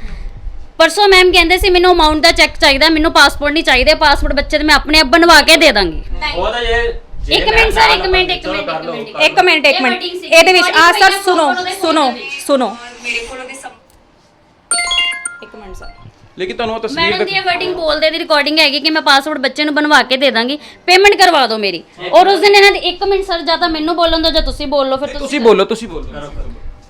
ਪਰਸੋਂ ਮੈਮ ਕਹਿੰਦੇ ਸੀ ਮੈਨੂੰ ਅਮਾਉਂਟ ਦਾ ਚੈੱਕ ਚਾਹੀਦਾ ਮੈਨੂੰ ਪਾਸਪੋਰਟ ਨਹੀਂ ਚਾਹੀਦਾ ਪਾਸਪੋਰਟ ਬੱਚੇ ਦੇ ਮੈਂ ਆਪਣੇ ਆਪ ਬਣਵਾ ਕੇ ਦੇ ਦਾਂਗੀ। ਉਹ ਤਾਂ ਜੇ ਜੇ ਇੱਕ ਮੈਂ ਮਿੰਟ ਸਰ ਇੱਕ ਨਾਲ ਮਿੰਟ ਇੱਕ ਚਲੋ ਮਿੰਟ ਕਰ ਇੱਕ ਲਓ, ਮਿੰਟ ਇੱਕ ਮਿੰਟ ਇੱਕ ਇਹ ਮਿੰਟ। Meeting ਸੀ। ਇਹਦੇ ਵਿੱਚ ਆ ਸਰ Recording ਸੁਣੋ ਪਈ ਆ, ਸੁਣੋ phone ਦੇ ਵਿੱਚ। ਸੁਣੋ। ਮੇਰੇ ਕੋਲ ਉਹਦੇ ਸਭ ਇੱਕ ਮਿੰਟ ਸਰ ਲੇਕਿਨ ਤੁਹਾਨੂੰ ਉਹ ਤਸਵੀਰ ਮੈਡਮ ਦੀ ਇਹ ਵਰਡਿੰਗ ਬੋਲਦੇ ਦੀ ਰਿਕਾਰਡਿੰਗ ਹੈਗੀ ਕਿ ਮੈਂ ਪਾਸਵਰਡ ਬੱਚੇ ਨੂੰ ਬਣਵਾ ਕੇ ਦੇ ਦਾਂਗੀ ਪੇਮੈਂਟ ਕਰਵਾ ਦਿਓ ਮੇਰੀ। ਔਰ ਉਸ ਦਿਨ ਇਹਨਾਂ ਦੀ 1 ਮਿੰਟ ਸਰ ਜਾਂ ਤਾਂ ਮੈਨੂੰ ਬੋਲਣ ਦਿਓ ਜਾਂ ਤੁਸੀਂ ਬੋਲ ਲਓ ਫਿਰ ਤੁਸੀਂ ਤੁਸੀਂ ਬੋਲੋ ਤੁਸੀਂ ਬੋਲੋ।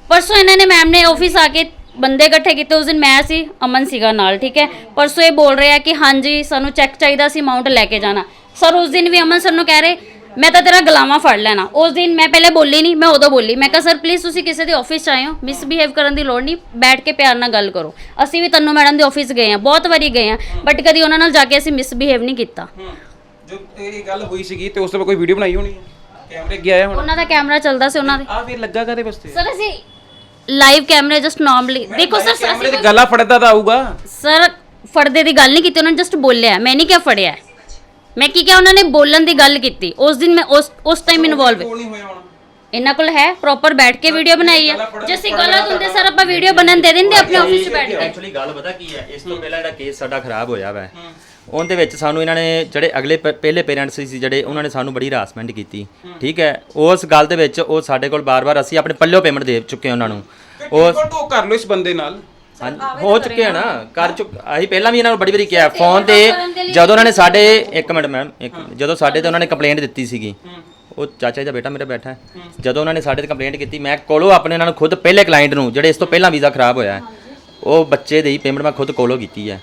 ਪਰਸੋਂ ਇਹਨਾਂ ਨੇ ਮੈਮ ਨੇ ਆਫਿਸ ਆ ਕੇ ਬੰਦੇ ਇਕੱਠੇ ਕੀਤੇ ਉਸ ਦਿਨ ਮੈਂ ਸੀ ਅਮਨ ਸੀਗਾ ਨਾਲ ਠੀਕ ਹੈ? ਪਰਸੋਂ ਇਹ ਬੋਲ ਰਿਹਾ ਕਿ ਹਾਂਜੀ ਸਾਨੂੰ ਚੈੱਕ ਚਾਹੀਦਾ ਸੀ ਅਮਾਉਂਟ ਲੈ ਕੇ ਜਾਣਾ। ਸਰ ਉਸ ਦਿਨ ਵੀ ਅਮਨ ਸਰ ਨੂੰ ਕਹਿ ਰਹੇ ਮੈਂ ਤਾਂ ਤੇਰਾ ਗਲਾਵਾ ਫੜ ਲੈਣਾ। ਉਸ ਦਿਨ ਮੈਂ ਪਹਿਲੇ ਬੋਲੀ ਨਹੀਂ ਮੈਂ ਉਦੋਂ ਬੋਲੀ। ਮੈਂ ਕਿਹਾ ਸਰ ਪਲੀਜ਼ ਤੁਸੀਂ ਕਿਸੇ ਦੇ ਆਫਿਸ ਚ ਆਏ ਹੋ। ਮਿਸਬਿਹੇਵ ਕਰਨ ਦੀ ਲੋੜ ਨਹੀਂ ਬੈਠ ਕੇ ਪਿਆਰ ਨਾਲ ਗੱਲ ਕਰੋ। ਅਸੀਂ ਵੀ ਤੰਨੂ ਮੈਡਮ ਦੇ ਆਫਿਸ ਗਏ ਆ ਬਹੁਤ ਵਾਰੀ ਗਏ ਆ ਬਟ ਕਦੀ ਉਹਨਾਂ ਨਾਲ ਜਾ ਕੇ ਅਸੀਂ ਮਿਸਬਿਹੇਵ ਨਹੀਂ ਕੀਤਾ। ਜੋ ਇਹ ਗੱਲ ਹੋਈ ਸੀਗੀ ਤੇ ਉਸ ਤੋਂ ਬਾਅਦ ਕੋਈ ਵੀਡੀਓ ਬਣਾਈ ਹੋਣੀ? ਹੈ ਕੈਮਰੇ ਅੱਗੇ ਆਇਆ ਹੁਣ? ਉਹਨਾਂ ਦਾ ਕੈਮਰਾ ਚੱਲਦਾ ਸੀ ਉਹਨਾਂ ਦੇ। ਆ ਫਿਰ ਲੱਗਾ ਕਾਦੇ ਵਾਸਤੇ? ਸਰ ਅਸੀਂ ਲਾਈਵ ਕੈਮਰੇ ਜਸਟ ਨਾਰਮਲੀ ਦੇਖੋ ਸਰ ਕੈਮਰੇ ਅਸੀਂ ਤੇ ਗਲਾ ਫੜਦਾ ਤਾਂ ਆਊਗਾ। ਸਰ ਫੜਦੇ ਦੀ ਗੱਲ ਨਹੀਂ ਕੀਤੀ ਉਹਨਾਂ ਨੇ ਜਸਟ ਬੋਲਿਆ। ਮੈਂ ਨਹੀਂ ਕਿਹਾ ਫੜਿਆ। ਮੈਂ ਕੀ ਕਿਹਾ ਉਹਨਾਂ ਨੇ ਬੋਲਣ ਦੀ ਗੱਲ ਕੀਤੀ। ਉਸ ਦਿਨ ਮੈਂ ਉਸ ਉਸ ਟਾਈਮ ਇਨਵੋਲਵ ਕੋਲ ਨਹੀਂ ਹੋਇਆ ਹੁਣ। ਇਹਨਾਂ ਕੋਲ ਹੈ ਪ੍ਰੋਪਰ ਬੈਠ ਕੇ ਵੀਡੀਓ ਬਣਾਈ ਹੈ। ਜੇ ਅਸੀਂ ਗਲਤ ਹੁੰਦੇ ਸਰ ਆਪਾਂ ਵੀਡੀਓ ਬਣਨ ਦੇ ਦਿੰਦੇ ਆਪਣੇ ਆਫਿਸ 'ਚ ਬੈਠ ਕੇ। ਐਕਚੁਅਲੀ ਗੱਲ ਪਤਾ ਕੀ ਹੈ ਇਸ ਤੋਂ ਪਹਿਲਾਂ ਜਿਹੜਾ ਕੇਸ ਸਾਡਾ ਖਰਾਬ ਹੋਇਆ ਵਾ ਉਹਦੇ ਵਿੱਚ ਸਾਨੂੰ ਇਹਨਾਂ ਨੇ ਜਿਹੜੇ ਅਗਲੇ ਪ- ਪਹਿਲੇ ਪੇਰੈਂਟਸ ਸੀ ਜਿਹੜੇ ਉਹਨਾਂ ਨੇ ਸਾਨੂੰ ਬੜੀ ਹਰਾਸਮੈਂਟ ਕੀਤੀ। ਠੀਕ ਹੈ? ਉਸ ਗੱਲ ਦੇ ਵਿੱਚ ਉਹ ਸਾਡੇ ਕੋਲ ਬਾਰ-ਬਾਰ ਅਸੀਂ ਆਪਣੇ ਪੱਲਿਓ ਪੇਮੈਂਟ ਦੇ ਚੁੱਕੇ ਹਾਂ ਉਹਨਾਂ ਨੂੰ। ਉਹ ਉਹ ਤੋਂ ਕਰ ਲਓ ਇਸ ਬੰਦੇ ਨਾਲ? ਹਾਂਜੀ ਹੋ ਚੁੱਕੇ ਆ ਨਾ ਕਰ ਚੁੱਕ ਅਸੀਂ ਪਹਿਲਾਂ ਵੀ ਇਹਨਾਂ ਨੂੰ ਬੜੀ ਵਾਰੀ ਕਿਹਾ ਫੋਨ ਤੇ ਜਦੋਂ ਉਹਨਾਂ ਨੇ ਸਾਡੇ ਇੱਕ ਮਿੰਟ ਮੈਮ ਇੱਕ ਜਦੋਂ ਸਾਡੇ ਤੇ ਉਹਨਾਂ ਨੇ ਕੰਪਲੇਂਟ ਦਿੱਤੀ ਸੀਗੀ। ਉਹ ਚਾਚਾ ਜੀ ਦਾ ਬੇਟਾ ਮੇਰਾ ਬੈਠਾ ਹੈ। ਜਦੋਂ ਉਹਨਾਂ ਨੇ ਸਾਡੇ ਤੇ ਕੰਪਲੇਂਟ ਕੀਤੀ ਮੈਂ ਕੋਲੋਂ ਆਪਣੇ ਨਾਲ ਖੁਦ ਪਹਿਲੇ ਕਲਾਇੰਟ ਨੂੰ ਜਿਹੜੇ ਇਸ ਤੋਂ ਪਹਿਲਾਂ ਵੀਜ਼ਾ ਖਰਾਬ ਹੋਇਆ ਹੈ, ਉਹ ਬੱਚੇ ਦੀ ਪੇਮੈਂਟ ਮੈਂ ਖੁਦ ਕੋਲੋਂ ਕੀਤੀ ਹੈ।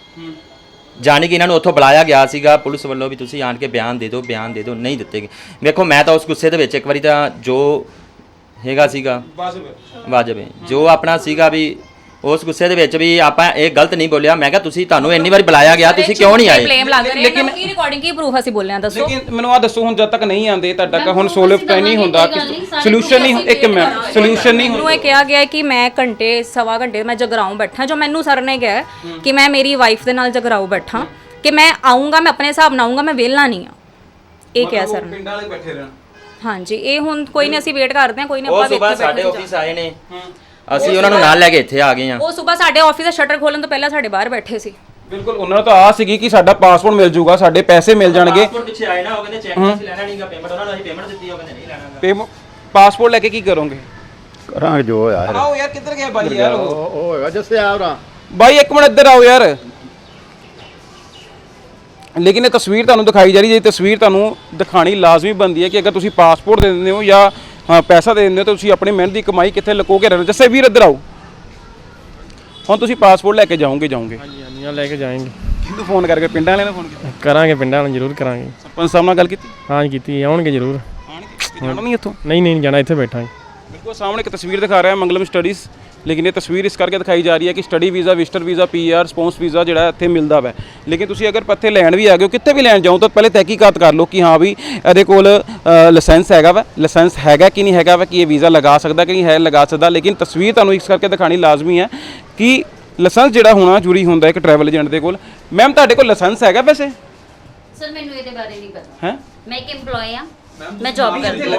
ਜਾਣੀ ਕਿ ਇਹਨਾਂ ਨੂੰ ਉੱਥੋਂ ਬੁਲਾਇਆ ਗਿਆ ਸੀਗਾ ਪੁਲਿਸ ਵੱਲੋਂ ਵੀ ਤੁਸੀਂ ਆਣ ਕੇ ਬਿਆਨ ਦੇ ਦਿਓ ਬਿਆਨ ਦੇ ਦਿਓ ਨਹੀਂ ਦਿੱਤੇ ਗਏ। ਵੇਖੋ ਮੈਂ ਤਾਂ ਉਸ ਗੁੱਸੇ ਦੇ ਵਿੱਚ ਇੱਕ ਵਾਰੀ ਤਾਂ ਜੋ ਹੈਗਾ ਸੀਗਾ ਵਾਜਬ ਵਾਜਬ ਹੈ। ਜੋ ਆਪਣਾ ਸੀਗਾ ਵੀ ਉਸ ਗੁੱਸੇ ਦੇ ਵਿੱਚ ਵੀ ਆਪਾਂ ਇਹ ਗਲਤ ਨਹੀਂ ਬੋਲਿਆ। ਮੈਂ ਕਿਹਾ ਤੁਸੀਂ ਤੁਹਾਨੂੰ ਇੰਨੀ ਵਾਰੀ ਬੁਲਾਇਆ ਗਿਆ ਤੁਸੀਂ ਕਿਉਂ ਨਹੀਂ ਆਏ? ਬਲੇਮ ਲੇਕਿਨ ਕੀ ਰਿਕਾਰਡਿੰਗ ਕੀ ਪ੍ਰੂਫ ਅਸੀਂ ਬੋਲਿਆ ਦੱਸੋ? ਲੇਕਿਨ ਮੈਨੂੰ ਆ ਦੱਸੋ ਹੁਣ ਜਦ ਤੱਕ ਨਹੀਂ ਆਉਂਦੇ ਤਦ ਤੱਕ ਹੁਣ ਸੋਲਵ ਅਸੀਂ ਨਹੀਂ ਹੁੰਦਾ ਕੋਈ ਗੱਲ ਨਹੀਂ, ਸਾਰੇ ਸੋਲੂਸ਼ਨ ਨਹੀਂ ਇੱਕ ਮਿੰਟ ਸੋਲੂਸ਼ਨ ਨਹੀਂ ਮੈਨੂੰ ਇਹ ਕਿਹਾ ਗਿਆ ਹੈ ਕਿ ਮੈਂ ਘੰਟੇ ਸਵਾ ਘੰਟੇ ਮੈਂ ਜਗਰਾਉਂ ਬੈਠਾ ਜੋ ਮੈਨੂੰ ਸਰ ਨੇ ਕਿਹਾ ਹੈ। ਕਿ ਮੈਂ ਮੇਰੀ ਵਾਈਫ ਦੇ ਨਾਲ ਜਗਰਾਉਂ ਬੈਠਾ ਕਿ ਮੈਂ ਆਉਂਗਾ ਮੈਂ ਆਪਣੇ ਹਿਸਾਬ ਨਾਲ ਆਉਂਗਾ ਮੈਂ ਵਿਹਲਾ ਨਹੀਂ ਆ। ਇਹ ਕਿਹਾ ਸਰ ਨੇ। ਪਿੰਡਾਂ ਵਾਲੇ ਬੈਠੇ ਰਹਿਣ। ਹਾਂਜੀ ਇਹ ਹੁਣ ਕੋਈ ਨਹੀਂ ਅਸੀਂ ਵੇਟ ਕਰਦੇ ਹਾਂ ਕੋਈ ਨਹੀਂ ਉਹ ਆਪਾਂ ਸਵੇਰ ਵੇਖਦੇ ਸਾਡੇ ਬੈਠੇ ਆਫਿਸ ਆਏ ਨੇ। ਅਸੀਂ ਉਹਨਾਂ ਨੂੰ ਨਾਲ ਲੈ ਕੇ ਇੱਥੇ ਆ ਗਏ ਆ ਉਹ ਸਵੇਰ ਸਾਡੇ ਆਫਿਸ ਦਾ ਸ਼ਟਰ ਖੋਲਣ ਤੋਂ ਪਹਿਲਾਂ ਸਾਡੇ ਬਾਹਰ ਬੈਠੇ ਸੀ। ਬਿਲਕੁਲ ਉਹਨਾਂ ਨੂੰ ਤਾਂ ਆਸ ਸੀਗੀ ਕਿ ਸਾਡਾ ਪਾਸਪੋਰਟ ਮਿਲ ਜਾਊਗਾ ਸਾਡੇ ਪੈਸੇ ਮਿਲ ਜਾਣਗੇ। ਪਾਸਪੋਰਟ ਪਿੱਛੇ ਆਏ ਨਾ ਉਹ ਕਹਿੰਦੇ ਚੈੱਕ ਅਸੀਂ ਲੈਣਾ ਨਹੀਂਗਾ ਪੇਮੈਂਟ ਉਹਨਾਂ ਨੂੰ ਅਸੀਂ ਪੇਮੈਂਟ ਦਿੱਤੀ ਉਹ ਕਹਿੰਦੇ ਨਹੀਂ ਲੈਣਾ ਪੇ ਪਾਸਪੋਰਟ ਲੈ ਕੇ ਕੀ ਕਰੋਗੇ? ਕਰਾਂਗੇ ਜੋ ਹੋਇਆ ਆਓ ਯਾਰ ਕਿੱਧਰ ਗਿਆ ਬਾਈ ਯਾਰ ਉਹ? ਉਹ ਉਹ ਹੈਗਾ ਜੱਸੇ ਆ ਭਰਾ ਬਾਈ ਇੱਕ ਮਿੰਟ ਇੱਧਰ ਆਓ ਯਾਰ। ਲੇਕਿਨ ਇਹ ਤਸਵੀਰ ਤੁਹਾਨੂੰ ਦਿਖਾਈ ਜਾ ਰਹੀ ਹੈ ਇਹ ਤਸਵੀਰ ਤੁਹਾਨੂੰ ਦਿਖਾਣੀ ਲਾਜ਼ਮੀ ਬੰਦੀ ਹੈ ਕਿ ਅਗਰ ਤੁਸੀਂ ਪਾਸਪੋਰਟ ਦੇ ਦਿੰਦੇ ਹੋ ਜਾਂ ਹਾਂ, ਪੈਸਾ ਦੇ ਦਿੰਦੇ ਹੋ ਤਾਂ ਤੁਸੀਂ ਆਪਣੀ ਮਿਹਨਤ ਦੀ ਕਮਾਈ ਕਿੱਥੇ ਲੁਕੋ ਕੇ ਰਹਿਣਾ ਜੱਸੇ ਵੀਰ ਇੱਧਰ ਆਓ। ਹੁਣ ਤੁਸੀਂ ਪਾਸਪੋਰਟ ਲੈ ਕੇ ਜਾਓਗੇ ਜਾਓਗੇ। ਹਾਂਜੀ ਹਾਂਜੀ ਆ ਲੈ ਕੇ ਜਾਏਂਗੇ। ਕਿਹਨੂੰ ਫੋਨ ਕਰਕੇ ਪਿੰਡਾਂ ਵਾਲਿਆਂ ਨੂੰ ਫੋਨ ਕੀਤਾ? ਕਰਾਂਗੇ ਪਿੰਡਾਂ ਨਾਲ ਜ਼ਰੂਰ ਕਰਾਂਗੇ। ਸਰਪੰਚ ਸਾਹਿਬ ਨਾਲ ਗੱਲ ਕੀਤੀ? ਹਾਂ ਕੀਤੀ ਆਉਣਗੇ ਜ਼ਰੂਰ। ਆਣਗੇ ਜਾਣਾ ਨਹੀਂ ਇੱਥੋਂ? ਨਹੀਂ ਨਹੀਂ ਜਾਣਾ ਇੱਥੇ ਬੈਠਾਂਗੇ। ਬਿਲਕੁਲ ਸਾਹਮਣੇ ਇੱਕ ਤਸਵੀਰ ਦਿਖਾ ਰਿਹਾ ਹੈ ਮੰਗਲਮ ਸਟੱਡੀਜ਼ ਲੇਕਿਨ ਇਹ ਤਸਵੀਰ ਇਸ ਕਰਕੇ ਦਿਖਾਈ ਜਾ ਰਹੀ ਹੈ ਕਿ study visa visitor visa PR spouse visa ਜਿਹੜਾ ਇੱਥੇ ਮਿਲਦਾ ਵੈ। ਲੇਕਿਨ ਤੁਸੀਂ ਅਗਰ ਪੱਥੇ ਲੈਣ ਵੀ ਆ ਗਏ ਹੋ ਕਿੱਥੇ ਵੀ ਲੈਣ ਜਾਓ ਤਾਂ ਪਹਿਲੇ ਤਹਿਕੀਕਾਤ ਕਰ ਲਓ ਕਿ ਹਾਂ ਵੀ ਇਹਦੇ ਕੋਲ ਲਾਇਸੈਂਸ ਹੈਗਾ ਵਾ। ਲਾਇਸੈਂਸ ਹੈਗਾ ਕਿ ਨਹੀਂ ਹੈਗਾ ਵਾ ਕਿ ਇਹ ਵੀਜ਼ਾ ਲਗਾ ਸਕਦਾ ਕਿ ਨਹੀਂ ਹੈ ਲਗਾ ਸਕਦਾ। ਲੇਕਿਨ ਤਸਵੀਰ ਤੁਹਾਨੂੰ ਇਸ ਕਰਕੇ ਦਿਖਾਣੀ ਲਾਜ਼ਮੀ ਹੈ ਕਿ ਲਾਇਸੈਂਸ ਜਿਹੜਾ ਹੋਣਾ ਜ਼ਰੂਰੀ ਹੁੰਦਾ ਇੱਕ ਟਰੈਵਲ ਏਜੰਟ ਦੇ ਕੋਲ। ਮੈਮ ਤੁਹਾਡੇ ਕੋਲ ਲਾਇਸੈਂਸ ਹੈਗਾ ਵੈਸੇ? ਸਰ ਮੈਨੂੰ ਇਹਦੇ ਬਾਰੇ ਨਹੀਂ ਪਤਾ। ਹੈ? ਮੈਂ ਇੱਕ EMPLOYE ਆ ਮੈਂ ਜੌਬ ਕਰਦੀ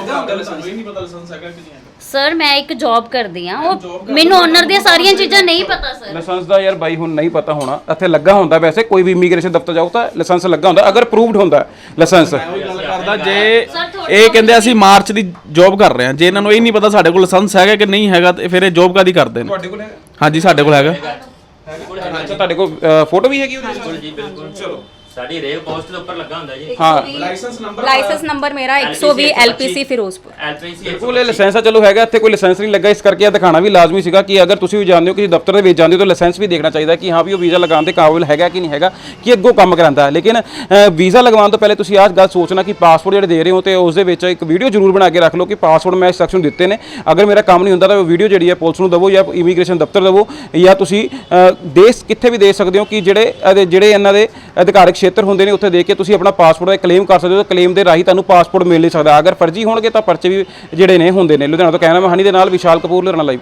ਸਰ ਮੈਂ ਇੱਕ ਜੌਬ ਕਰਦੀ ਆ ਉਹ ਮੈਨੂੰ ਓਨਰ ਦੀਆਂ ਸਾਰੀਆਂ ਚੀਜ਼ਾਂ ਨਹੀਂ ਪਤਾ ਸਰ ਲਾਇਸੈਂਸ ਦਾ ਯਾਰ ਬਾਈ ਹੁਣ ਨਹੀਂ ਪਤਾ ਹੋਣਾ। ਇੱਥੇ ਲੱਗਾ ਹੁੰਦਾ ਵੈਸੇ ਕੋਈ ਵੀ ਇਮੀਗ੍ਰੇਸ਼ਨ ਦਫ਼ਤਰ ਜਾਓ ਤਾਂ ਲਾਇਸੈਂਸ ਲੱਗਾ ਹੁੰਦਾ। ਅਗਰ ਪ੍ਰੂਵਡ ਹੁੰਦਾ ਲਾਇਸੈਂਸ ਗੱਲ ਕਰਦਾ ਜੇ ਇਹ ਕਹਿੰਦੇ ਅਸੀਂ ਮਾਰਚ ਦੀ ਜੌਬ ਕਰ ਰਹੇ ਹਾਂ। ਜੇ ਇਹਨਾਂ ਨੂੰ ਇਹ ਨਹੀਂ ਪਤਾ ਸਾਡੇ ਕੋਲ ਲਾਇਸੈਂਸ ਹੈਗਾ ਕਿ ਨਹੀਂ ਹੈਗਾ ਤੇ ਫਿਰ ਇਹ ਜੌਬ ਕਾਦੀ ਕਰਦੇ ਨੇ? ਤੁਹਾਡੇ ਕੋਲ ਹੈਗਾ ਹਾਂਜੀ ਸਾਡੇ ਕੋਲ ਹੈਗਾ। ਅੱਛਾ ਤੁਹਾਡੇ ਕੋਲ ਫੋਟੋ ਵੀ ਹੈਗੀ ਉਹਦੇ ਜੀ ਬਿਲਕੁਲ। ਚਲੋ। ਸਾਡੀ ਰੇਵ ਪੋਸਟ ਦੇ ਉੱਪਰ ਲੱਗਾ ਹੁੰਦਾ ਜੀ। ਹਾਂ। ਲਾਇਸੈਂਸ ਨੰਬਰ ਮੇਰਾ 120 LPC ਫਿਰੋਜ਼ਪੁਰ। ਐਲਟ੍ਰੀਸੀ ਬਿਲਕੁਲ ਇਹ ਲਾਇਸੈਂਸ ਆ ਚਲੋ ਹੈਗਾ ਇੱਥੇ ਕੋਈ ਲਾਇਸੈਂਸ ਨਹੀਂ ਲੱਗਾ ਇਸ ਕਰਕੇ ਇਹ ਦਿਖਾਣਾ ਵੀ ਲਾਜ਼ਮੀ ਸੀਗਾ ਕਿ ਅਗਰ ਤੁਸੀਂ ਵੀ ਜਾਣਦੇ ਹੋ ਕਿਸੇ ਦਫ਼ਤਰ ਦੇ ਵਿੱਚ ਜਾਂਦੇ ਹੋ ਤਾਂ ਲਾਇਸੈਂਸ ਵੀ ਦੇਖਣਾ ਚਾਹੀਦਾ ਕਿ ਹਾਂ ਵੀ ਉਹ ਵੀਜ਼ਾ ਲਗਾਉਣ ਦੇ ਕਾਬਿਲ ਹੈਗਾ ਕਿ ਨਹੀਂ ਹੈਗਾ ਕਿ ਅੱਗੋਂ ਕੰਮ ਕਰਾਂਦਾ ਹੈ। ਲੇਕਿਨ ਅ, ਵੀਜ਼ਾ ਲਗਵਾਉਣ ਤੋਂ ਪਹਿਲੇ ਤੁਸੀਂ ਆਹ ਗੱਲ ਸੋਚਣਾ ਕਿ ਪਾਸਪੋਰਟ ਜਿਹੜੇ ਦੇ ਰਹੇ ਹੋ ਤੇ ਉਸ ਦੇ ਵਿੱਚ ਇੱਕ ਵੀਡੀਓ ਜ਼ਰੂਰ ਬਣਾ ਕੇ ਰੱਖ ਲਓ ਕਿ ਪਾਸਪੋਰਟ ਮੈਂ ਇੰਸਟਰਕਸ਼ਨ ਦਿੱਤੇ ਨੇ। ਅਗਰ ਮੇਰਾ ਕੰਮ ਨਹੀਂ ਹੁੰਦਾ ਤਾਂ ਉਹ ਵੀਡੀਓ ਜਿਹੜੀ ਹੈ ਪੁਲਿਸ ਨੂੰ ਦਵੋ ਜਾਂ ਇਮੀਗ੍ਰੇਸ਼ਨ ਦਫ਼ਤਰ ਦਵੋ ਜਾਂ ਤੁਸੀਂ ਅ, ਦੇਸ਼ ਕਿੱਥੇ ਵੀ ਦੇ ਸਕਦੇ ਹੋ ਕਿ ਜਿਹੜੇ ਇਹਦੇ ਜਿਹੜੇ ਇਹਨਾਂ ਦੇ ਅਧਿਕਾਰਕ ਖੇਤਰ ਹੁੰਦੇ ਨੇ, ਉੱਥੇ ਦੇਖ ਕੇ ਤੁਸੀਂ ਆਪਣਾ ਪਾਸਪੋਰਟ ਦਾ ਕਲੇਮ ਕਰ ਸਕਦੇ ਹੋ ਕਲੇਮ ਦੇ ਰਾਹੀਂ ਤੁਹਾਨੂੰ ਪਾਸਪੋਰਟ ਮਿਲ ਨਹੀਂ ਸਕਦਾ। ਅਗਰ ਫਰਜ਼ੀ ਹੋਣਗੇ ਤਾਂ ਪਰਚੇ ਵੀ ਜਿਹੜੇ ਨੇ ਹੁੰਦੇ ਨੇ। ਲੁਧਿਆਣਾ ਤੋਂ ਕਹਿਣਾ ਮੈਂ ਦੇ ਨਾਲ ਵਿਸ਼ਾਲ ਕਪੂਰ, ਲੁਧਿਆਣਾ ਲਾਈਵ